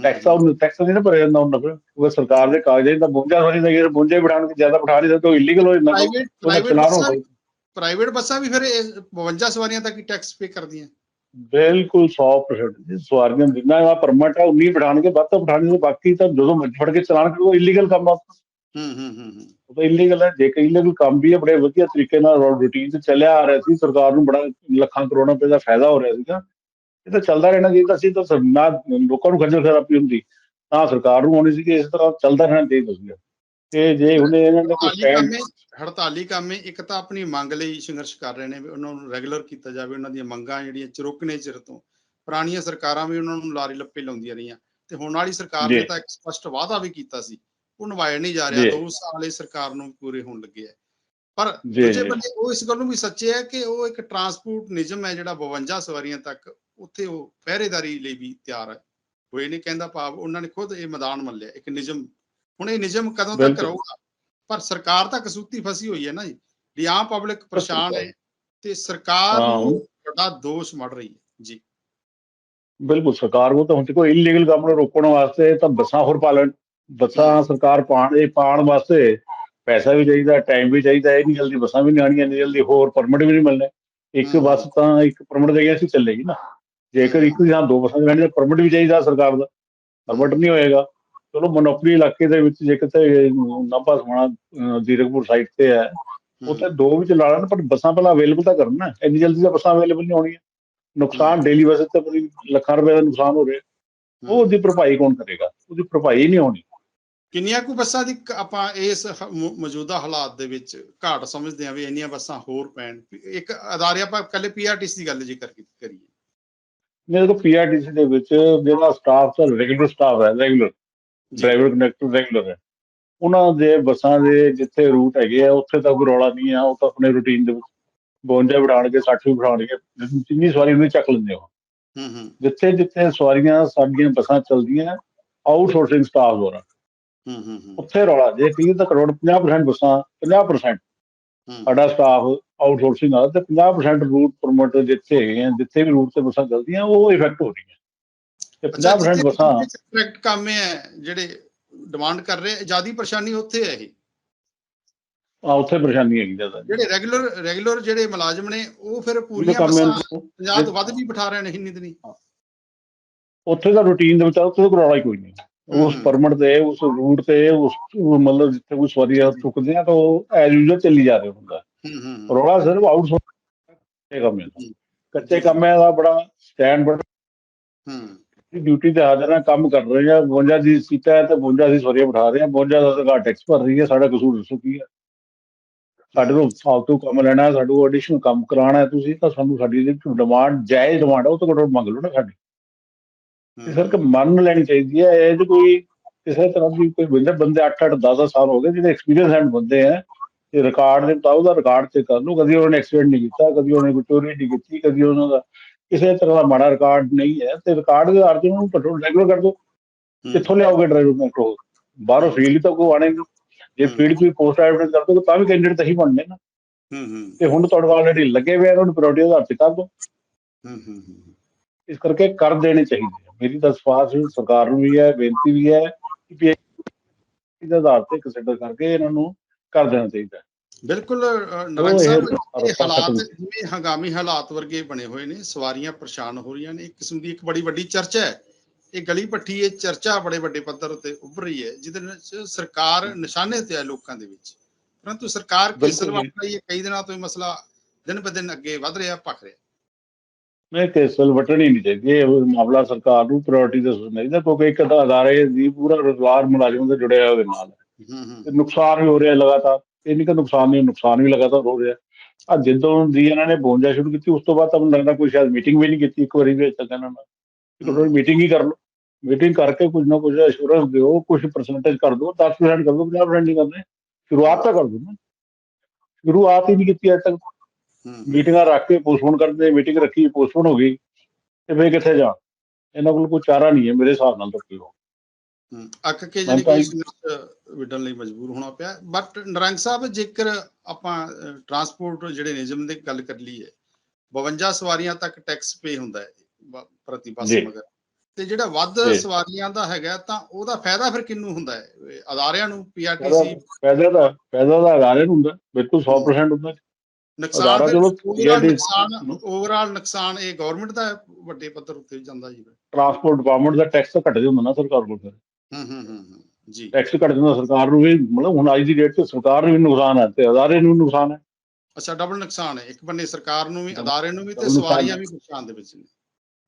ਟੈਕਸ ਉਹ ਟੈਕਸ ਨਹੀਂ ਨਾ ਭਰਿਆ ਜਾਂਦਾ ਉਹਨਾਂ ਕੋਲ। ਉਹ ਸਰਕਾਰ ਦੇ ਕਾਗਜ਼ਾਂ ਦਾ 52 ਸਵਾਰੀ ਦਾ ਜੇ 52 ਬਿਠਾਣ ਕੇ ਜ਼ਿਆਦਾ ਬਿਠਾ ਨਹੀਂ ਸਕਦੇ ਉਹ ਇਲੀਗਲ ਹੋ ਜਾਂਦਾ। ਪ੍ਰਾਈਵੇਟ ਪ੍ਰਾਈਵੇਟ ਪ੍ਰਾਈਵੇਟ ਬੱਸਾਂ ਵੀ ਫਿਰ ਇਹ 52 ਸਵਾਰੀਆਂ ਤੱਕ ਹੀ ਟੈਕਸ ਪੇ ਕਰਦੀਆਂ। ਬਿਲਕੁਲ 100% ਜੀ। ਸਵਾਰੀਆਂ ਜਿੰਨਾ ਦਾ ਪਰਮਿਟ ਹੈ ਉਨੀ ਬਿਠਾਣਗੇ ਵੱਧ ਤਾਂ ਬਿਠਾਣਗੇ ਬਾਕੀ ਤਾਂ ਜਦੋਂ ਮਰਜ਼ੀ ਫੜ ਕੇ ਚਲਾਨ ਕਰੋ ਇਲੀਗਲ ਕੰਮ ਆ। ਹੂੰ ਹੂੰ ਹੂੰ ਉਹ ਤਾਂ ਇਲੀਗਲ ਹੈ ਜੇ ਇਲੀਗਲ ਕੰਮ ਵੀ ਹੈ ਬੜੇ ਵਧੀਆ ਤਰੀਕੇ ਨਾਲ ਰੂਟੀਨ ਤੇ ਚੱਲਿਆ ਆ ਰਿਹਾ ਸੀ ਸਰਕਾਰ ਨੂੰ ਬੜਾ ਲੱਖਾਂ ਕਰੋੜਾਂ ਰੁਪਏ ਦਾ ਫਾਇਦਾ ਹੋ ਰਿਹਾ ਸੀਗਾ। ਇਹ ਤਾਂ ਚੱਲਦਾ ਰਹਿਣਾ ਚਾਹੀਦਾ ਸੀ ਤਾਂ ਨਾ ਲੋਕਾਂ ਨੂੰ ਖੱਜਲ ਖਰਾਬੀ ਹੁੰਦੀ ਨਾ ਸਰਕਾਰ ਨੂੰ ਹੋਣੀ ਸੀ ਕਿ ਇਸ ਤਰ੍ਹਾਂ ਚੱਲਦਾ ਰਹਿਣਾ ਚਾਹੀਦਾ ਸੀਗਾ। ਤੇ ਜੇ ਹੁਣ ਇਹਨਾਂ ਨੇ ਕੋਈ ਹੜਤਾਲੀ ਸਟੈਂਡ ਕਾਮੇ ਹੜਤਾਲੀ ਕਾਮੇ ਇੱਕ ਤਾਂ ਆਪਣੀ ਮੰਗ ਲਈ ਸੰਘਰਸ਼ ਕਰ ਰਹੇ ਨੇ ਵੀ ਉਹਨਾਂ ਨੂੰ ਰੈਗੂਲਰ ਕੀਤਾ ਜਾਵੇ ਉਹਨਾਂ ਦੀਆਂ ਮੰਗਾਂ ਜਿਹੜੀਆਂ ਚਿਰੋਕਣੇ ਚਿਰ ਤੋਂ। ਪੁਰਾਣੀਆਂ ਸਰਕਾਰਾਂ ਵੀ ਉਹਨਾਂ ਨੂੰ ਲਾਰੀ ਲੱਪੇ ਲਾਉਂਦੀਆਂ ਰਹੀਆਂ। ਤੇ ਹੁਣ ਵਾਲੀ ਸਰਕਾਰ ਨੇ। ਤਾਂ ਇੱਕ ਸਪਸ਼ਟ ਵਾਅਦਾ ਵੀ ਕੀਤਾ ਸੀ ਉਹ ਨਿਭਾਇਆ ਨਹੀਂ ਜਾ। ਰਿਹਾ ਦੋ ਸਾਲ ਇਹ ਸਰਕਾਰ ਨੂੰ ਪੂਰੇ ਹੋਣ ਲੱਗੇ ਆ ਪਰ ਦੂਜੇ। ਬੰਦੇ ਉਹ ਇਸ ਗੱਲ ਨੂੰ ਵੀ ਸੱਚੇ ਹੈ ਕਿ ਉਹ ਇੱਕ ਟਰਾਂਸਪੋਰਟ ਨਿਯਮ ਹੈ ਜਿਹੜਾ 52 ਸਵਾਰੀਆਂ ਤੱਕ ਉੱਥੇ ਉਹ ਪਹਿਰੇਦਾਰੀ ਲਈ ਵੀ ਤਿਆਰ ਹੈ ਹੋਏ ਨਹੀਂ ਕਹਿੰਦਾ ਭਾਵ ਉਹਨਾਂ ਨੇ ਖੁਦ ਇਹ ਮੈਦਾਨ ਮੱਲਿਆ ਇੱਕ ਨਿਯਮ ਹੁਣ ਇਹ ਨਿਯਮ ਕਦੋਂ ਤੱਕ। ਰਹੂਗਾ ਪਰ ਸਰਕਾਰ ਤਾਂ ਕਸੂਤੀ ਫਸੀ ਹੋਈ ਹੈ ਨਾ ਜੀ ਵੀ ਆਮ ਪਬਲਿਕ ਪਰੇਸ਼ਾਨ ਹੈ ਤੇ ਸਰਕਾਰ। ਨੂੰ ਵੱਡਾ ਦੋਸ਼ ਮੜ ਰਹੀ ਹੈ ਜੀ ਬਿਲਕੁਲ ਸਰਕਾਰ ਉਹ ਤਾਂ ਹੁਣ ਤੇ ਕੋਈ ਇਲੀਗਲ ਕੰਮ ਨੂੰ ਰੋਕਣ ਵਾਸਤੇ ਤਾਂ ਬੱਸਾਂ ਹੋਰ ਪਾਲਣ ਬੱਸਾਂ ਸਰਕਾਰ ਪਾਣ ਇਹ ਪਾਣ ਵਾਸਤੇ ਪੈਸਾ ਵੀ ਚਾਹੀਦਾ ਟਾਈਮ ਵੀ ਚਾਹੀਦਾ ਇਹ ਨਹੀਂ ਜਲਦੀ ਬੱਸਾਂ ਵੀ ਨਹੀਂ ਆਉਣੀਆਂ ਨਹੀਂ ਜਲਦੀ ਹੋਰ ਪਰਮਿਟ ਵੀ ਨਹੀਂ ਮਿਲਣੇ। ਇੱਕ। ਬੱਸ ਤਾਂ ਇੱਕ ਪਰਮਿਟ ਦੇ ਗਿਆ ਸੀ ਚੱਲੇਗੀ ਨਾ। ਜੇਕਰ ਇੱਕ ਜਾਂ ਦੋ ਬੱਸਾਂ ਲੈਣੀ ਤਾਂ ਪਰਮਿਟ ਵੀ ਚਾਹੀਦਾ ਸਰਕਾਰ ਦਾ ਪਰਮਿਟ ਨਹੀਂ ਹੋਏਗਾ। ਚਲੋ ਮੋਨੋਪਲੀ ਇਲਾਕੇ ਦੇ ਵਿੱਚ ਜੇ ਕਿਤੇ ਨਾਭਾ ਸਮਾਣਾ ਜ਼ੀਰਕਪੁਰ ਸਾਈਡ ਤੇ ਹੈ ਉੱਥੇ ਦੋ ਵੀ ਚਲਾ ਲੈਣ ਪਰ ਬੱਸਾਂ ਪਹਿਲਾਂ ਅਵੇਲੇਬਲ ਤਾਂ ਕਰਨ। ਨਾ ਇੰਨੀ ਜਲਦੀ ਤਾਂ ਬੱਸਾਂ ਅਵੇਲੇਬਲ ਨਹੀਂ ਹੋਣੀਆਂ। ਨੁਕਸਾਨ ਡੇਲੀ ਵੈਸੇ ਤਾਂ ਲੱਖਾਂ ਰੁਪਏ ਦਾ ਨੁਕਸਾਨ ਹੋ ਰਿਹਾ। ਉਹ ਉਹਦੀ ਭਰਪਾਈ ਕੌਣ ਕਰੇਗਾ? ਉਹਦੀ ਭਰਪਾਈ ਨਹੀਂ ਹੋਣੀ। ਕਿੰਨੀਆਂ ਕੁ ਬੱਸਾਂ ਦੀ ਆਪਾਂ ਇਸ ਮੌਜੂਦਾ ਹਾਲਾਤ ਦੇ ਵਿੱਚ ਘਾਟ ਸਮਝਦੇ ਹਾਂ ਵੀ ਇੰਨੀਆਂ ਬੱਸਾਂ ਹੋਰ ਪੈਣ? ਇੱਕ ਅਦਾਰੇ ਆਪਾਂ ਕੱਲੇ ਪੀਆਰਟੀਸੀ ਦੀ ਗੱਲ ਜ਼ਿਕਰ ਕਰੀਏ। ਮੇਰੇ ਕੋਲ ਪੀਆਰਟੀਸੀ ਦੇ ਵਿੱਚ ਜਿਹੜਾ ਸਟਾਫ ਤਾਂ ਰੈਗੂਲਰ ਸਟਾਫ ਹੈ ਰੈਗੂਲਰ। ਡਰਾਈਵਰ ਕੰਡਕਟਰ ਰੈਗੂਲਰ ਹੈ। ਉਹਨਾਂ ਦੇ ਬੱਸਾਂ ਦੇ ਜਿੱਥੇ ਰੂਟ ਹੈਗੇ ਆ ਉੱਥੇ ਤਾਂ ਕੋਈ ਰੌਲਾ ਨਹੀਂ ਆ ਉਹ ਤਾਂ ਆਪਣੇ ਰੂਟੀਨ ਦੇ ਵਿੱਚ 52 ਬਿਠਾਣਗੇ 60 ਵੀ ਬਿਠਾਣਗੇ ਜਿੰਨੀ ਸਵਾਰੀ ਉਹਨੇ ਚੱਕ ਲੈਂਦੇ ਹੋ ਹੂੰ ਹੂੰ। ਜਿੱਥੇ ਜਿੱਥੇ ਸਵਾਰੀਆਂ ਸਾਡੀਆਂ ਬੱਸਾਂ ਚੱਲਦੀਆਂ ਆਊਟਸੋਰਸਿੰਗ ਸਟਾਫ ਦੁਆਰਾ। ਹੂੰ ਹੂੰ ਉੱਥੇ ਰੌਲਾ ਜੇ 30 ਤਾਂ ਕਰੋੜ 50% ਬੱਸਾਂ 50% ਹੂੰ। ਸਾਡਾ ਸਟਾਫ ਆਊਟਸੋਰਸਿੰਗ ਆ ਤੇ 50% ਰੂਟ ਪ੍ਰਮੋਟਰ ਜਿੱਥੇ ਹੈਗੇ ਆ ਜਿੱਥੇ ਵੀ ਰੂਟ ਤੇ ਬੱਸਾਂ ਚੱਲਦੀਆਂ ਉਹ ਇਫੈਕਟ ਹੋ ਰਹੀਆਂ। ਤੇ 50% ਬੱਸਾਂ ਕਰੈਕਟ ਕੰਮ ਹੈ ਜਿਹੜੇ ਡਿਮਾਂਡ ਕਰ ਰਹੇ ਜਿਆਦੀ ਪਰੇਸ਼ਾਨੀ ਉੱਥੇ ਹੈ ਇਹ? ਆ ਉੱਥੇ ਪਰੇਸ਼ਾਨੀ ਹੈਗੀ ਜ਼ਿਆਦਾ। ਜਿਹੜੇ ਰੈਗੂਲਰ ਰੈਗੂਲਰ ਜਿਹੜੇ ਮੁਲਾਜ਼ਮ ਨੇ ਉਹ ਫਿਰ ਪੂਰੀਆਂ ਬੱਸਾਂ ਹੈ, 50 ਤੋਂ ਵੱਧ ਵੀ ਬਿਠਾ ਰਹੇ ਨੇ ਇੰਨੀ ਤੇ ਨਹੀਂ। ਉੱਥੇ ਦਾ ਰੂਟੀਨ ਦੇ ਵਿੱਚ ਉੱਥੇ ਤਾਂ ਕੋਈ ਰੌਲਾ ਹੀ ਕੋਈ ਨਹੀਂ। ਉਸ। ਪਰਮਿਟ ਤੇ ਉਸ ਰੂਟ ਤੇ ਉਸ ਮਤਲਬ ਜਿੱਥੇ ਕੋਈ ਸਵਾਰੀਆਂ ਚੁੱਕਦੇ ਆ ਤਾਂ ਉਹ ਐਜ਼ ਯੂਜਲ ਚੱਲੀ ਜਾ ਰਿਹਾ ਹੁੰਦਾ। ਹੂੰ ਹੂੰ ਰੌਲਾ ਸਿਰਫ ਆਊਟਸੋਰਸ ਕੰਮ ਹੈ ਕੱਚੇ ਕੰਮਾਂ ਦਾ ਬੜਾ ਸਟੈਂਡ ਬੜਾ ਹੂੰ। ਡਿਊਟੀ ਤੇ ਹਾਜ਼ਰ ਆ ਕੰਮ ਕਰ ਰਹੇ ਆ। 52 ਦੀ ਸੀਟਾਂ ਤੇ 52 ਦੀ ਸਵਾਰੀਆਂ ਬਿਠਾ ਰਹੇ ਆ। 52 ਦਾ ਸਰਕਾਰ ਟੈਕਸ ਭਰ ਰਹੀ ਹੈ ਸਾਡਾ ਕਸੂਰ ਦੱਸੋ ਕੀ ਹੈ ਸਾਡੇ ਤੋਂ ਫਾਲਤੂ ਕੰਮ ਲੈਣਾ ਸਾਡੇ ਕੋਲ ਐਡੀਸ਼ਨਲ ਕੰਮ ਕਰਾਉਣਾ ਹੈ ਤੁਸੀਂ ਤਾਂ ਸਾਨੂੰ ਸਾਡੀ ਜਿਹੜੀ ਡਿਮਾਂਡ ਜਾਇਜ਼ ਡਿਮਾਂਡ ਉਹ ਤੋਂ ਘੱਟ ਮੰਗ ਲਓ ਨਾ ਸਾਡੀ। ਸਰ ਕਿ ਮੰਨ ਲੈਣੀ ਚਾਹੀਦੀ ਹੈ ਇਹ 'ਚ ਕੋਈ ਕਿਸੇ ਤਰ੍ਹਾਂ ਦੀ ਕੋਈ ਬੰਦੇ ਬੰਦੇ 8 8 10 ਸਾਲ ਹੋ ਗਏ ਜਿਹੜੇ ਐਕਸਪੀਰੀਅੰਸ ਹੈਂਡ ਬੰਦੇ ਆ ਤੇ ਰਿਕਾਰਡ ਦੇ ਮੁਤਾਬਕ ਦਾ ਰਿਕਾਰਡ ਚੈੱਕ ਕਰ ਲਓ ਕਦੀ ਉਹਨੇ ਐਕਸੀਡੈਂਟ ਨਹੀਂ ਕੀਤਾ ਕਦੀ ਉਹਨੇ ਕੋਈ ਚੋਰੀ ਨਹੀਂ ਕੀਤੀ ਕਦੀ ਉਹਨਾਂ ਦਾ ਕਿਸੇ ਤਰ੍ਹਾਂ ਦਾ ਮਾੜਾ ਰਿਕਾਰਡ ਨਹੀਂ ਹੈ ਤੇ ਰਿਕਾਰਡ ਦੇ ਤੇ ਉਹਨੂੰ ਘੱਟੋ ਰੈਗੂਲਰ ਕਰ ਦਿਓ। ਕਿੱਥੋਂ ਲਿਆਓਗੇ ਡਰਾਈਵਰ ਕੰਟਰੋਲ ਬਾਹਰੋਂ ਫੀਲਡ ਤਾਂ ਕੋਈ ਆਣੇ ਜੇ। ਫੀਲਡ ਕੋਈ ਪੋਸਟ ਐਡਵਰਟਾਈਜ਼ ਕਰ ਦੋ ਤਾਂ ਵੀ ਕੈਂਡੀਡੇਟ ਤਾਂ ਹੀ ਬਣਨੇ ਨਾ। ਹੂੰ ਹੂੰ। ਤੇ ਹੁਣ ਤੁਹਾਡੇ ਕੋਲ ਆਲਰੇਡੀ ਲੱਗੇ ਹੋਏ ਆ ਉਹਨਾਂ ਨੂੰ ਪ੍ਰਾਇੋਰਟੀ ਆਧਾਰ ਤੇ ਕਰ ਦੋ ਹੂੰ ਹੂੰ ਹੂੰ। ਇਸ ਕਰਕੇ ਕਰ ਦੇਣੇ ਚਾਹੀਦੇ ਆ ਮੇਰੀ ਤਾਂ ਸਵਾਸ ਸਰਕਾਰ ਨੂੰ ਵੀ ਹੈ ਬੇਨਤੀ ਵੀ ਹੈ ਕਿ ਇਹਦੇ ਆਧਾਰ ਤੇ ਕੰਸੀਡਰ ਕਰਕੇ ਇਹਨਾਂ ਨੂੰ ਕਰ ਦੇਣਾ ਚਾਹੀਦਾ ਹੈ। ਬਿਲਕੁਲ ਇਹ ਸਾਹਿਬ ਇਹ ਹਾਲਾਤ ਜਿਵੇਂ ਹੰਗਾਮੀ ਹਾਲਾਤ ਵਰਗੇ ਬਣੇ ਹੋਏ ਨੇ ਸਵਾਰੀਆਂ ਪਰੇਸ਼ਾਨ ਹੋ ਰਹੀਆਂ ਨੇ ਇੱਕ ਕਿਸਮ ਦੀ ਇੱਕ ਬੜੀ ਵੱਡੀ ਚਰਚਾ ਹੈ ਇਹ ਗਲੀ ਪੱਠੀ ਇਹ ਚਰਚਾ ਬੜੇ ਵੱਡੇ ਪੱਧਰ ਉੱਤੇ ਉੱਭਰ ਰਹੀ ਹੈ ਜਿਹਦੇ ਵਿੱਚ ਸਰਕਾਰ ਨਿਸ਼ਾਨੇ ਤੇ ਹੈ ਲੋਕਾਂ ਦੇ ਵਿੱਚ ਪਰੰਤੂ ਸਰਕਾਰ ਬਿਲਕੁਲ ਕਿਸਲ ਜੀ। ਵਟ ਰਹੀ ਹੈ ਕਈ ਦਿਨਾਂ ਤੋਂ ਇਹ ਮਸਲਾ ਦਿਨ ਬ ਦਿਨ ਅੱਗੇ ਵਧ ਰਿਹਾ ਭਖ ਰਿਹਾ ਨਹੀਂ ਕੇਸਲ ਵਟਣੀ ਨਹੀਂ ਚਾਹੀਦੀ। ਇਹ ਮਾਮਲਾ ਸਰਕਾਰ ਨੂੰ ਪ੍ਰਾਇੋਰਟੀ ਦੇ ਸੁਣਨਾ ਚਾਹੀਦਾ ਕਿਉਂਕਿ ਇੱਕ ਤਾਂ ਅਦਾਰੇ ਦੀ ਪੂਰਾ ਰੋਜ਼ਗਾਰ ਮੁਲਾਜ਼ਮਾਂ ਦਾ ਜੁੜਿਆ ਉਹਦੇ ਨਾਲ ਹੈ। ਹੂੰ ਹੂੰ। ਤੇ ਨੁਕਸਾਨ ਵੀ ਹੋ ਰਿਹਾ ਲਗਾਤਾਰ। ਇਹ ਨਹੀਂ ਕਿ ਨੁਕਸਾਨ ਨਹੀਂ ਨੁਕਸਾਨ ਵੀ ਲਗਾਤਾਰ ਹੋ ਰਿਹਾ। ਆ ਜਦੋਂ ਦੀ ਇਹਨਾਂ ਨੇ ਬੋਂਜਾ ਸ਼ੁਰੂ ਕੀਤੀ ਉਸ ਤੋਂ ਬਾਅਦ ਤਾਂ ਮੈਨੂੰ ਲੱਗਦਾ ਕੋਈ ਸ਼ਾਇਦ ਮੀਟਿੰਗ ਵੀ ਨਹੀਂ ਕੀਤੀ ਇੱਕ ਵਾਰੀ ਵੀ ਇਹਨਾਂ ਨਾਲ ਕਿ ਥੋੜੀ ਮੀਟਿੰਗ ਹੀ ਕਰ ਲਓ। ਮੀਟਿੰਗ ਕਰਕੇ ਕੁਝ ਨਾ ਕੁਝ ਅਸ਼ੋਰੈਂਸ ਦਿਓ ਕੁਝ ਪਰਸੈਂਟੇਜ ਕਰ ਦਿਓ 10% ਕਰ ਦਿਓ 50% ਨਹੀਂ ਕਰਨੇ। ਸ਼ੁਰੂਆਤ ਤਾਂ ਕਰ ਦਿਓ ਨਾ। ਸ਼ੁਰੂਆਤ ਹੀ ਨਹੀਂ ਕੀਤੀ ਅਜੇ ਤੱਕ। ਮੀਟਿੰਗਾਂ ਰੱਖ ਕੇ ਪੋਸਟਪੋਨ ਕਰਦੇ ਮੀਟਿੰਗ ਰੱਖੀ ਪੋਸਟਪੋਨ ਹੋ ਗਈ ਤੇ ਫੇਰ ਕਿੱਥੇ ਜਾ ਇਹਨਾਂ ਕੋਲ ਕੋਈ ਚਾਰਾ ਨਹੀਂ ਹੈ ਮੇਰੇ ਹਿਸਾਬ ਨਾਲ ਤਾਂ ਹੋਰ। ਹਮ, ਅੱਕ ਕੇ ਜਿਹੜੀ ਕੋਈ ਵਿਡਣ ਲਈ ਮਜਬੂਰ ਹੋਣਾ ਪਿਆ। ਬਟ ਨਰੰਗ ਸਾਹਿਬ ਜੇਕਰ ਆਪਾਂ ਟਰਾਂਸਪੋਰਟ ਜਿਹੜੇ ਨਿਯਮ ਦੀ ਗੱਲ ਕਰ ਲਈਏ 52 ਸਵਾਰੀਆਂ ਤੱਕ ਟੈਕਸ ਪੇ ਹੁੰਦਾ ਹੈ ਪ੍ਰਤੀ ਬੱਸ। ਮਗਰ। ਤੇ ਜਿਹੜਾ ਵੱਧ। ਸਵਾਰੀਆਂ ਦਾ ਹੈਗਾ ਤਾਂ ਉਹਦਾ ਫਾਇਦਾ ਫਿਰ ਕਿੰਨੂੰ ਹੁੰਦਾ ਹੈ? ਅਦਾਰਿਆਂ ਨੂੰ ਪੀਆਰਟੀਸੀ ਫਾਇਦਾ ਤਾਂ ਫਾਇਦਾ ਤਾਂ ਅਦਾਰੇ ਨੂੰ ਹੁੰਦਾ ਬਿਲਕੁਲ 100% ਹੁੰਦਾ। ਨੁਕਸਾਨ ਨੁਕਸਾਨ ਓਵਰਆਲ ਨੁਕਸਾਨ ਇਹ ਗਵਰਨਮੈਂਟ ਦਾ ਵੱਡੇ ਪੱਧਰ ਉੱਤੇ ਜਾਂਦਾ ਜੀ। ਟਰਾਂਸਪੋਰਟ ਡਿਪਾਰਟਮੈਂਟ ਦਾ ਟੈਕਸ ਤਾਂ ਘੱਟ ਹੁੰਦਾ ਨਾ ਸਰਕਾਰ ਕੋਲ ਫਿਰ। ਹੂੰ ਹੂੰ ਹੂੰ ਜੀ। ਟੈਕਸ ਘੱਟ ਜਾਂਦਾ ਸਰਕਾਰ ਨੂੰ ਵੀ ਮਤਲਬ ਹੁਣ ਅੱਜ ਦੀ ਡੇਟ 'ਚ ਸਰਕਾਰ ਨੂੰ ਵੀ ਨੁਕਸਾਨ ਹੈ ਤੇ ਅਦਾਰੇ ਨੂੰ ਨੁਕਸਾਨ ਹੈ। ਅੱਛਾ ਡਬਲ ਨੁਕਸਾਨ ਹੈ। ਇੱਕ ਬੰਨੇ ਸਰਕਾਰ ਨੂੰ ਵੀ ਅਦਾਰੇ ਨੂੰ ਵੀ ਤੇ ਸਵਾਰੀਆਂ। ਵੀ ਨੁਕਸਾਨ ਦੇ ਵਿੱਚ ਨੇ।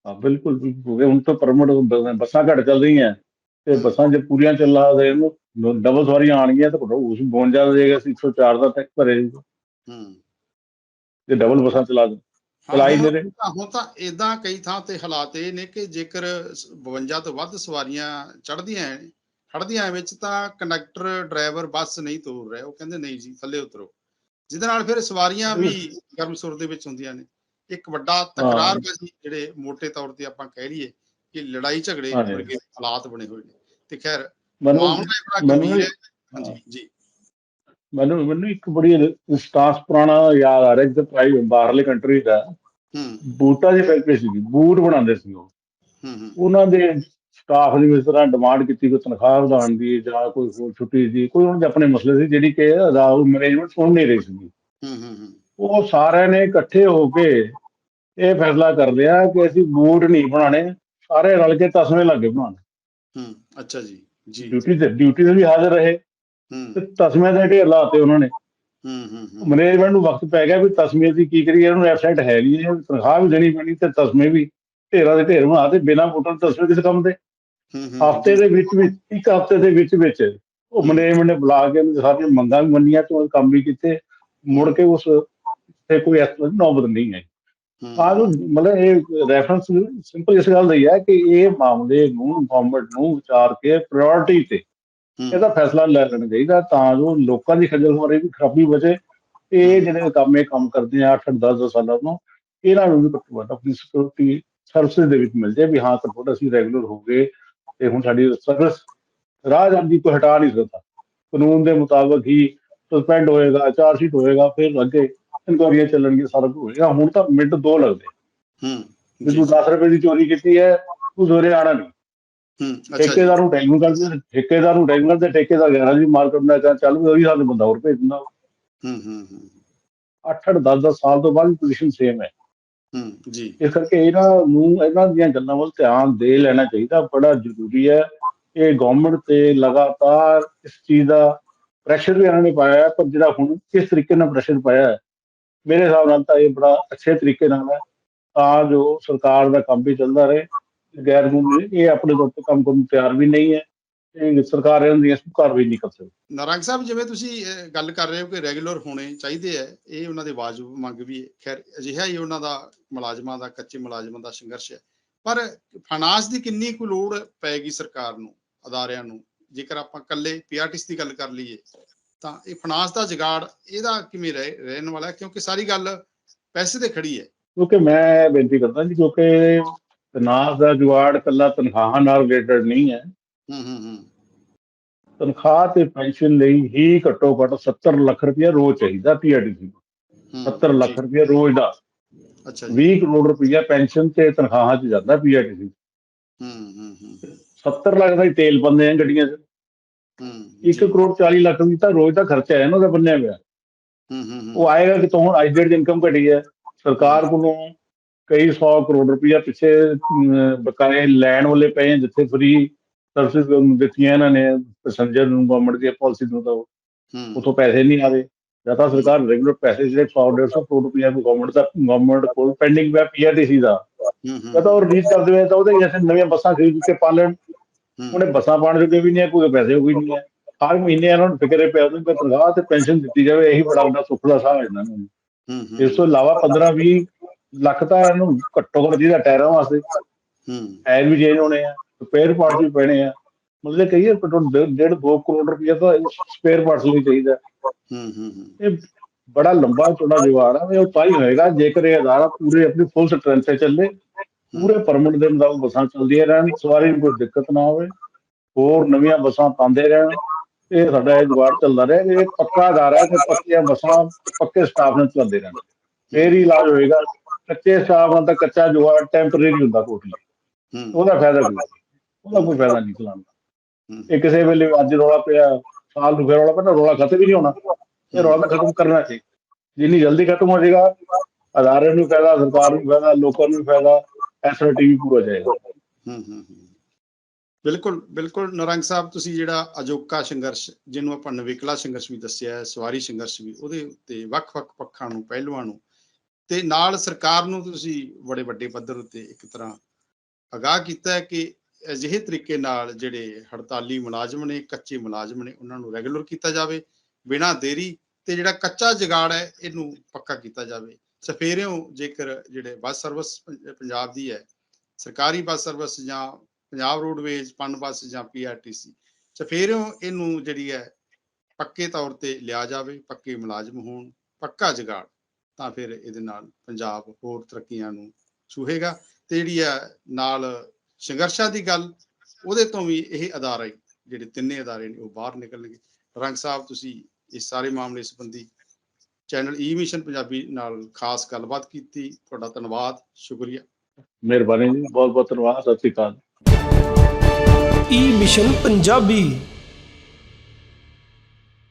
ਹਾਂ ਬਿਲਕੁਲ ਬਿਲਕੁਲ। ਹੁਣ ਤਾਂ ਪਰਮਿਟ ਬੱਸਾਂ ਘੱਟ ਚੱਲ ਰਹੀਆਂ। ਤੇ। ਬੱਸਾਂ ਜੇ ਪੂਰੀਆਂ ਚੱਲਾ ਦੇ ਇਹਨੂੰ ਡਬਲ ਸਵਾਰੀਆਂ ਆਣਗੀਆਂ ਤਾਂ ਘੱਟੋ ਉਸ 52 ਦਾ ਜਾਏਗਾ 104 ਦਾ ਟੈਕਸ ਭਰੇ ਹੂੰ। ਤੇ ਡਬਲ ਬੱਸਾਂ ਚਲਾ ਦੇ। ਚਲਾਈ ਦੇ ਰਹੇ। ਹੁਣ ਤਾਂ ਇਦਾਂ ਕਈ ਥਾਂ ਤੇ ਹਾਲਾਤ ਇਹ ਨੇ ਕਿ ਜੇਕਰ ਸ- 52 ਤੋਂ ਵੱਧ ਸਵਾਰੀਆਂ ਚੜ੍ਹਦੀਆਂ ਹੈ ਖੜ੍ਹਦੀਆਂ ਵਿੱਚ ਤਾਂ ਕੰਡਕਟਰ ਡਰਾਈਵਰ ਬੱਸ ਨਹੀਂ ਤੋਰ ਰਿਹਾ। ਉਹ ਕਹਿੰਦੇ ਨਹੀਂ ਜੀ ਥੱਲੇ ਉਤਰੋ। ਜਿਹਦੇ ਨਾਲ ਫਿਰ ਸਵਾਰੀਆਂ ਵੀ ਗਰਮ ਸੁਰ ਦੇ ਵਿੱਚ ਹੁੰਦੀਆਂ ਨੇ। ਇੱਕ ਵੱਡਾ ਤਕਰਾਰ ਬਾਜੀ ਜਿਹੜੇ ਮੋٹے ਤੌਰ ਤੇ ਆਪਾਂ ਕਹਿ ਲਈਏ ਕਿ ਲੜਾਈ ਝਗੜੇ। ਵਰਗੇ ਹਾਲਾਤ ਬਣੇ ਹੋਏ ਨੇ। ਤੇ ਖੈਰ ਮੈਨੂੰ ਮਾਮਲਾ ਬੜਾ ਮੈਨੂੰ ਗੰਭੀਰ ਵੀ- ਹੈ? ਹਾਂਜੀ ਜੀ। ਮੈਨੂੰ ਮੈਨੂੰ ਇੱਕ ਬੜੀ ਇੰਸਟਾਂਸ ਪੁਰਾਣਾ ਯਾਦ ਆ ਰਿਹਾ ਜਿੱਥੇ ਪ੍ਰਾਈ ਬਾਹਰਲੇ ਕੰਟਰੀ ਦਾ ਹੂੰ। ਬੂਟਾਂ ਦੀ ਫੈਕਟਰੀ ਸੀ ਬੂਟ ਬਣਾਉਂਦੇ ਸੀ ਉਹ। ਹੂੰ ਹੂੰ। ਉਹਨਾਂ ਦੇ ਸਟਾਫ ਦੀ ਇਸ ਤਰ੍ਹਾਂ ਡਿਮਾਂਡ ਕੀਤੀ ਕੋਈ ਤਨਖਾਹ ਵਧਾਉਣ ਦੀ ਜਾਂ ਕੋਈ ਹੋਰ ਛੁੱਟੀ ਦੀ ਕੋਈ ਉਹਨਾਂ ਦੇ ਆਪਣੇ ਮਸਲੇ ਸੀ ਜਿਹੜੀ ਕਿ ਅਦਾਉ ਮੈਨੇਜਮੈਂਟ ਸੁਣ ਨਹੀਂ ਰਹੀ ਸੀ ਹੂੰ ਹੂੰ ਉਹ ਸਾਰਿਆਂ ਨੇ ਇਕੱਠੇ ਹੋ ਕੇ ਇਹ ਫੈਸਲਾ ਕਰ ਲਿਆ ਕਿ ਅਸੀਂ ਬੂਟ ਨਹੀਂ ਬਣਾਣੇ ਸਾਰੇ ਰਲ ਕੇ ਤਸਮੇ ਲੱਗੇ ਬਣਾਉਣ। ਹੂੰ ਅੱਛਾ ਜੀ। ਜੀ। ਡਿਊਟੀ ਤੇ ਡਿਊਟੀ ਤੇ ਵੀ ਹਾਜ਼ਰ ਰਹੇ। ਤੇ ਤਸਮੇ ਦੇ ਢੇਰ ਲਾਤੇ ਉਹਨਾਂ ਨੇ। ਹੂੰ ਹੂੰ ਮੈਨੇਜਮੈਂਟ ਨੂੰ ਵਕਤ ਪੈ ਗਿਆ ਵੀ ਤਸਮੇ ਦੀ ਕੀ ਕਰੀਏ ਇਹਨੂੰ ਐਬਸੈਂਟ ਹੈ ਨਹੀਂ ਇਹ ਤਨਖਾਹ ਵੀ ਦੇਣੀ ਪੈਣੀ ਤੇ ਤਸਮੇ ਵੀ ਢੇਰਾਂ ਦੇ ਢੇਰ ਬਣਾ ਤੇ ਬਿਨਾਂ ਵੋਟਾਂ ਤਸਮੇ ਕਿਸ ਕੰਮ ਦੇ? ਹੂੰ ਹੂੰ ਹਫ਼ਤੇ ਦੇ ਵਿੱਚ ਵਿੱਚ ਇੱਕ ਹਫ਼ਤੇ ਦੇ ਵਿੱਚ ਵਿੱਚ ਉਹ ਮੈਨੇਜਮੈਂਟ ਨੇ ਬੁਲਾ ਕੇ ਉਹਨੂੰ ਸਾਰੀਆਂ ਮੰਗਾਂ ਵੀ ਮੰਨੀਆਂ ਤੇ ਕੰਮ ਵੀ ਕੀਤੇ ਮੁੜ ਕੇ ਉਸ ਤੇ ਕੋਈ ਐਸਾ ਨੌਬਤ ਨਹੀਂ ਹੈ। ਆਹ ਮਤਲਬ ਇਹ ਰੈਫਰੈਂਸ ਸਿੰਪਲ ਇਸ ਗੱਲ ਦਾ ਹੀ ਹੈ ਕਿ ਇਹ ਮਾਮਲੇ ਨੂੰ ਗਵਰਨਮੈਂਟ ਨੂੰ ਵਿਚਾਰ ਕੇ ਪ੍ਰਾਇੋਰਟੀ ਤੇ ਇਹਦਾ ਫੈਸਲਾ ਲੈ ਲੈਣਾ ਚਾਹੀਦਾ ਤਾਂ ਜੋ ਲੋਕਾਂ ਦੀ ਖੱਜਲ ਖੁਆਰੀ ਦੀ ਖਰਾਬੀ ਬਚੇ ਇਹ ਜਿਹੜੇ ਕੰਮ ਇਹ ਕੰਮ ਕਰਦੇ ਆ 8 10 10 ਸਾਲਾਂ ਤੋਂ ਇਹਨਾਂ ਨੂੰ ਵੀ ਘੱਟੋ ਘੱਟ ਆਪਣੀ ਸਿਕਿਉਰਿਟੀ ਸਰਵਿਸ ਦੇ ਵਿੱਚ ਮਿਲ ਜਾਏ ਵੀ ਹਾਂ ਘੱਟ ਅਸੀਂ ਰੈਗੂਲਰ ਹੋ ਗਏ ਤੇ ਹੁਣ ਸਾਡੀ ਸਰਵਿਸ ਜਾਂਦੀ ਕੋਈ ਹਟਾ ਨਹੀਂ ਸਕਦਾ। ਕਾਨੂੰਨ ਦੇ ਮੁਤਾਬਕ ਹੀ ਸਸਪੈਂਡ ਹੋਏਗਾ ਚਾਰ ਸ਼ੀਟ ਹੋਏਗਾ ਫਿਰ ਅੱਗੇ ਇਨਕੁਆਰੀਆਂ ਚੱਲਣਗੀਆਂ ਸਾਰਾ ਕੁਝ ਹੋਏਗਾ। ਹੁਣ ਤਾਂ ਮਿੰਟ ਦੋ ਲੱਗਦੇ। ਹੂੰ। ਜੇ ਤੂੰ 10 ਰੁਪਏ ਦੀ ਚੋਰੀ ਕੀਤੀ ਹੈ ਤੂੰ ਦੋਰੇ ਆਣਾ ਨਹੀਂ। ਠੇਕੇਦਾਰ ਨੂੰ ਟੈਗਿੰਗ ਕਰਦੇ ਠੇਕੇਦਾਰ ਨੂੰ ਟੈਗਿੰਗ ਕਰਦੇ ਠੇਕੇਦਾਰ 11 ਦੀ ਮਾਰ ਕਰਨਾ ਚਾਹ ਚੱਲ ਵੀ ਉਹੀ ਹਾਲ ਬੰਦਾ ਹੋਰ ਭੇਜ ਦਿੰਦਾ। ਹੂੰ ਹੂੰ ਹੂੰ। 8 10 10 ਸਾਲ ਤੋਂ ਬਾਅਦ ਪੋਜੀਸ਼ਨ ਸੇਮ ਹੈ। ਹੂੰ ਜੀ। ਇਸ ਕਰਕੇ ਇਹਨਾਂ ਨੂੰ ਇਹਨਾਂ ਦੀਆਂ ਗੱਲਾਂ ਵੱਲ ਧਿਆਨ ਦੇ ਲੈਣਾ ਚਾਹੀਦਾ ਬੜਾ ਜ਼ਰੂਰੀ ਹੈ। ਇਹ ਗਵਰਨਮੈਂਟ ਤੇ ਲਗਾਤਾਰ ਇਸ ਚੀਜ਼ ਦਾ ਪ੍ਰੈਸ਼ਰ ਵੀ ਇਹਨਾਂ ਨੇ ਪਾਇਆ ਪਰ ਜਿਹੜਾ ਹੁਣ ਕਿਸ ਤਰੀਕੇ ਨਾਲ ਪ੍ਰੈਸ਼ਰ ਪਾਇਆ ਹੈ ਮੇਰੇ ਹਿਸਾਬ ਨਾਲ ਤਾਂ ਇਹ ਬੜਾ ਅੱਛੇ ਤਰੀਕੇ ਨਾਲ ਹੈ। ਤਾਂ ਜੋ ਸਰਕਾਰ ਦਾ ਕੰਮ ਵੀ ਚੱਲਦਾ ਰਹੇ। ਗੈਰ ਕਾਨੂੰਨੀ ਇਹ ਆਪਣੇ ਤੌਰ ਤੇ ਕੰਮ ਕਰਨ ਨੂੰ ਤਿਆਰ ਵੀ ਨਹੀਂ ਹੈ ਸਰਕਾਰ ਇਹਨਾਂ ਦੀਆਂ ਕਾਰਵਾਈ ਨਹੀਂ ਕਰ ਸਕਦੀ। ਨਾਰੰਗ ਸਾਹਿਬ ਜਿਵੇਂ ਤੁਸੀਂ ਗੱਲ ਕਰ ਰਹੇ ਹੋ ਕਿ ਰੈਗੂਲਰ ਹੋਣੇ ਚਾਹੀਦੇ ਹੈ ਇਹ ਉਹਨਾਂ ਦੇ ਵਾਜਬ ਮੰਗ ਵੀ ਹੈ। ਖੈਰ ਅਜਿਹਾ ਹੀ ਉਹਨਾਂ ਦਾ ਮੁਲਾਜ਼ਮਾਂ ਦਾ ਕੱਚੇ ਮੁਲਾਜ਼ਮਾਂ ਦਾ ਸੰਘਰਸ਼ ਹੈ। ਪਰ ਫਾਈਨਾਂਸ ਦੀ ਕਿੰਨੀ ਕੁ ਲੋੜ ਪੈਗੀ ਸਰਕਾਰ ਨੂੰ ਅਦਾਰਿਆਂ ਨੂੰ? ਜੇਕਰ ਆਪਾਂ ਇਕੱਲੇ ਪੀਆਰਟੀਸ ਦੀ ਗੱਲ ਕਰ ਲਈਏ ਤਾਂ ਇਹ ਫਾਈਨਾਂਸ ਦਾ ਜੁਗਾੜ ਇਹਦਾ ਕਿਵੇਂ ਰਹਿ ਰਹਿਣ ਵਾਲਾ? ਕਿਉਂਕਿ ਸਾਰੀ ਗੱਲ ਪੈਸੇ ਤੇ ਖੜੀ ਹੈ। ਕਿਉਂਕਿ ਮੈਂ ਬੇਨਤੀ ਕਰਦਾ ਜੀ ਕਿਉਂਕਿ ਤਨਾਸ ਦਾ ਜੁਆੜ ਕੱਲਾ ਤਨਖਾਹਾਂ ਨਾਲ ਰਿਲੇਟਡ ਨਹੀਂ ਹੈ। ਹੂੰ ਹੂੰ ਹੂੰ। ਤਨਖਾਹ ਤੇ ਪੈਨਸ਼ਨ ਲਈ ਹੀ ਘੱਟੋ ਘੱਟ 70 ਲੱਖ ਰੁਪਇਆ ਰੋਜ਼ ਚਾਹੀਦਾ ਪੀਆਰਟੀਸੀ ਨੂੰ। ਹੂੰ, 70 ਲੱਖ ਰੁਪਇਆ ਰੋਜ਼ ਦਾ। ਅੱਛਾ ਜੀ। 20 ਕਰੋੜ ਰੁਪਇਆ ਪੈਨਸ਼ਨ ਤੇ ਤਨਖਾਹਾਂ 'ਚ ਜਾਂਦਾ ਪੀਆਰਟੀਸੀ ਹੂੰ ਹੂੰ ਹੂੰ। 70 ਲੱਖ ਦਾ ਹੀ ਤੇਲ ਪੰਦੇ ਆ ਗੱਡੀਆਂ 'ਚ। ਹੂੰ 1 ਕਰੋੜ 40 ਲੱਖ ਵੀ ਤਾਂ ਰੋਜ਼ ਦਾ ਖਰਚਾ ਹੈ ਨਾ ਉਹਦਾ ਬੰਨਿਆ ਪਿਆ ਹੂੰ ਹੂੰ ਉਹ ਆਏਗਾ ਕਿ ਹੁਣ ਅੱਜ ਦੀ ਇਨਕਮ ਘਟੀ ਹੈ। ਸਰਕਾਰ ਕੋਲੋਂ ਕਈ 100 ਕਰੋੜ ਰੁਪਇਆ ਪਿੱਛੇ ਬਕਾਏ ਲੈਣ ਵਾਲੇ ਪਏ ਜਿੱਥੇ ਫ੍ਰੀ ਸਰਵਿਸ ਦਿੱਤੀਆਂ ਇਹਨਾਂ ਨੇ ਪੈਸੰਜਰ ਨੂੰ ਗਵਰਨਮੈਂਟ ਦੀ ਪਾਲਿਸੀ ਨੂੰ ਤਾਂ ਉਥੋਂ ਪੈਸੇ ਨਹੀਂ ਆ ਰਹੇ। ਜਾਂ ਤਾਂ ਸਰਕਾਰ ਰੈਗੂਲਰ ਪੈਸੇ ਜਿਹੜੇ 100 150 ਕਰੋੜ ਰੁਪਇਆ ਗਵਰਨਮੈਂਟ ਦਾ ਗਵਰਨਮੈਂਟ ਕੋਲ ਪੈਂਡਿੰਗ ਪਿਆ ਪੀਆਰਟੀਸੀ ਦਾ। ਜਾਂ ਤਾਂ ਉਹ ਰਿਲੀਜ਼ ਕਰ ਦੇਵੇ ਤਾਂ ਉਹਦੇ ਜੈਸੇ ਨਵੀਆਂ ਬੱਸਾਂ ਖਰੀਦ ਕੇ ਪਾਲਣ। ਉਹਨੇ ਬੱਸਾਂ ਪਾਣ ਜੋਗੇ ਵੀ ਨਹੀਂ ਹੈ ਕੋਈ ਪੈਸੇ ਕੋਈ ਨਹੀਂ ਹੈ ਹਰ ਮਹੀਨੇ ਇਹਨਾਂ ਨੂੰ ਫਿਕਰੇ ਪਿਆ ਉਹਨੂੰ ਕਿ ਤਨਖਾਹ ਤੇ ਪੈਨਸ਼ਨ ਦਿੱਤੀ ਜਾਵੇ ਇਹੀ ਬੜਾ ਵੱਡਾ ਸੁੱਖ ਦਾ ਸਾਹ ਹੈ ਇਹਨਾਂ ਨੂੰ। ਹੂੰ ਹੂੰ, ਇਸ ਤੋਂ ਇਲਾਵਾ 15 20 ਲੱਖ ਤਾਂ ਇਹਨੂੰ ਘੱਟੋ ਘੱਟ ਜਿਹਦਾ ਟਾਇਰਾਂ ਵਾਸਤੇ। ਹੂੰ। ਟਾਇਰ ਵੀ ਚੇਂਜ ਹੋਣੇ ਆ ਸਪੇਅਰ ਪਾਰਟਸ ਵੀ ਪੈਣੇ ਆ। ਮਤਲਬ ਕਹੀਏ ਪੈਟਰੋਲ ਡੇਢ 2 ਕਰੋੜ ਰੁਪਇਆ ਤਾਂ ਸਪੇਅਰ ਪਾਰਟਸ ਲਈ ਚਾਹੀਦਾ। ਹੂੰ ਹੂੰ ਇਹ ਬੜਾ ਲੰਬਾ ਚੌੜਾ ਜੁਗਾੜ ਆ ਇਹ ਉਹ ਤਾਂ ਹੀ ਹੋਏਗਾ। ਜੇਕਰ ਇਹ ਅਦਾਰਾ ਪੂਰੇ ਆਪਣੀ ਫੁੱਲ ਸਟਰੈਂਥ ਤੇ ਚੱਲੇ ਪੂਰੇ ਪਰਮਿਟ ਦੇ ਮੁਤਾਬਕ ਬੱਸਾਂ ਚੱਲਦੀਆਂ ਰਹਿਣ ਸਵਾਰੀ ਨੂੰ ਕੋਈ ਦਿੱਕਤ ਨਾ ਹੋਵੇ ਹੋਰ ਨਵੀਆਂ ਬੱਸਾਂ ਪਾਉਂਦੇ ਰਹਿਣ ਇਹ ਸਾਡਾ ਇਹ ਜੁਗਾੜ ਚੱਲਦਾ ਰਹੇ। ਇਹ ਪੱਕਾ ਅਦਾਰਾ ਹੈ ਕਿ ਪੱਕੀਆਂ ਬੱਸਾਂ ਪੱਕੇ ਸਟਾਫ ਨਾਲ ਚੱਲਦੇ ਰਹਿਣ। ਫੇਰ ਹੀ ਇਲਾਜ ਹੋਏਗਾ। ਕੱਚੇ ਸਟਾਫ ਨਾਲ ਤਾਂ ਕੱਚਾ ਜੁਗਾੜ ਟੈਂਪਰੇਰੀ ਹੁੰਦਾ ਟੋਟਲੀ ਉਹਦਾ ਫਾਇਦਾ ਕੋਈ। ਉਹਦਾ ਕੋਈ ਫਾਇਦਾ ਨਹੀਂ ਦਾ ਹੂੰ, ਇਹ ਕਿਸੇ ਵੇਲੇ ਅੱਜ ਰੌਲਾ ਪਿਆ ਸਾਲ ਨੂੰ ਫੇਰ ਰੌਲਾ ਪੈਣਾ ਰੌਲਾ ਖਤਮ ਹੀ ਨਹੀਂ ਹੋਣਾ। ਇਹ ਰੌਲਾ ਖਤਮ ਕਰਨਾ ਚਾਹੀਦਾ ਜਿੰਨੀ ਜਲਦੀ ਖਤਮ ਹੋ ਜਾਏਗਾ ਅਦਾਰੇ ਨੂੰ ਫਾਇਦਾ ਸਰਕਾਰ ਨੂੰ ਫਾਇਦਾ ਲੋਕਾਂ ਨੂੰ ਫਾਇਦਾ ਐਸਆਰਟੀ ਵੀ ਪੂਰਾ ਜਾਏਗਾ। ਹੂੰ ਹੂੰ ਹੂੰ। ਬਿਲਕੁਲ ਬਿਲਕੁਲ। ਨਰੰਗ ਸਾਹਿਬ ਤੁਸੀਂ ਜਿਹੜਾ ਅਜੋਕਾ ਸੰਘਰਸ਼ ਜਿਹਨੂੰ ਆਪਾਂ ਨਵੇਕਲਾ ਸੰਘਰਸ਼ ਵੀ ਦੱਸਿਆ ਹੈ ਸਵਾਰੀ ਸੰਘਰਸ਼ ਵੀ ਉਹਦੇ ਉੱਤੇ ਵੱਖ-ਵੱਖ ਪੱਖਾਂ ਨੂੰ ਪਹਿਲੂਆਂ ਨੂੰ ਤੇ ਨਾਲ ਸਰਕਾਰ ਨੂੰ ਤੁਸੀਂ ਬੜੇ ਵੱਡੇ ਪੱਧਰ ਉੱਤੇ ਇੱਕ ਤਰ੍ਹਾਂ ਅਗਾਹ ਕੀਤਾ ਕਿ ਅਜਿਹੇ ਤਰੀਕੇ ਨਾਲ ਜਿਹੜੇ ਹੜਤਾਲੀ ਮੁਲਾਜ਼ਮ ਨੇ, ਕੱਚੇ ਮੁਲਾਜ਼ਮ ਨੇ, ਉਹਨਾਂ ਨੂੰ ਰੈਗੂਲਰ ਕੀਤਾ ਜਾਵੇ, ਬਿਨਾਂ ਦੇਰੀ ਤੇ ਜਿਹੜਾ ਕੱਚਾ ਜਗਾੜ ਹੈ, ਇਹਨੂੰ ਪੱਕਾ ਕੀਤਾ ਜਾਵੇ। ਸਫੇਰਿਓਂ ਜੇਕਰ ਜਿਹੜੇ ਬੱਸ ਸਰਵਿਸ ਪੰਜਾਬ ਦੀ ਹੈ, ਸਰਕਾਰੀ ਬੱਸ ਸਰਵਿਸ ਜਾਂ ਪੰਜਾਬ ਰੋਡਵੇਜ਼, ਪਨ ਬੱਸ ਜਾਂ ਪੀਆਰਟੀਸੀ ਸਫੇਰਿਓਂ ਇਹਨੂੰ ਜਿਹੜੀ ਹੈ, ਪੱਕੇ ਤੌਰ ਤੇ ਲਿਆ ਜਾਵੇ, ਪੱਕੇ ਮੁਲਾਜ਼ਮ ਹੋਣ, ਪੱਕਾ ਜਗਾੜ। ਤਾਂ ਫਿਰ ਇਹਦੇ ਨਾਲ ਪੰਜਾਬ ਹੋਰ ਤਰੱਕੀਆਂ ਨੂੰ ਛੂਹੇਗਾ। ਤੇ ਜਿਹੜੀ ਹੈ ਨਾਲ ਸੰਘਰਸ਼ਾਂ ਦੀ ਗੱਲ ਉਹਦੇ ਤੋਂ ਵੀ ਇਹ ਅਦਾਰੇ ਜਿਹੜੇ ਤਿੰਨੇ ਅਦਾਰੇ ਨੇ ਉਹ ਬਾਹਰ ਨਿਕਲਣਗੇ। ਰੰਗ ਸਾਹਿਬ ਤੁਸੀਂ ਇਸ ਸਾਰੇ ਮਾਮਲੇ ਸੰਬੰਧੀ ਚੈਨਲ ਈ ਮਿਸ਼ਨ ਪੰਜਾਬੀ ਨਾਲ ਖਾਸ ਗੱਲਬਾਤ ਕੀਤੀ। ਤੁਹਾਡਾ ਧੰਨਵਾਦ ਸ਼ੁਕਰੀਆ। ਮਿਹਰਬਾਨੀ ਜੀ ਬਹੁਤ ਬਹੁਤ ਧੰਨਵਾਦ ਸਤਿ ਸ਼੍ਰੀ ਅਕਾਲ। ਈ ਮਿਸ਼ਨ ਪੰਜਾਬੀ।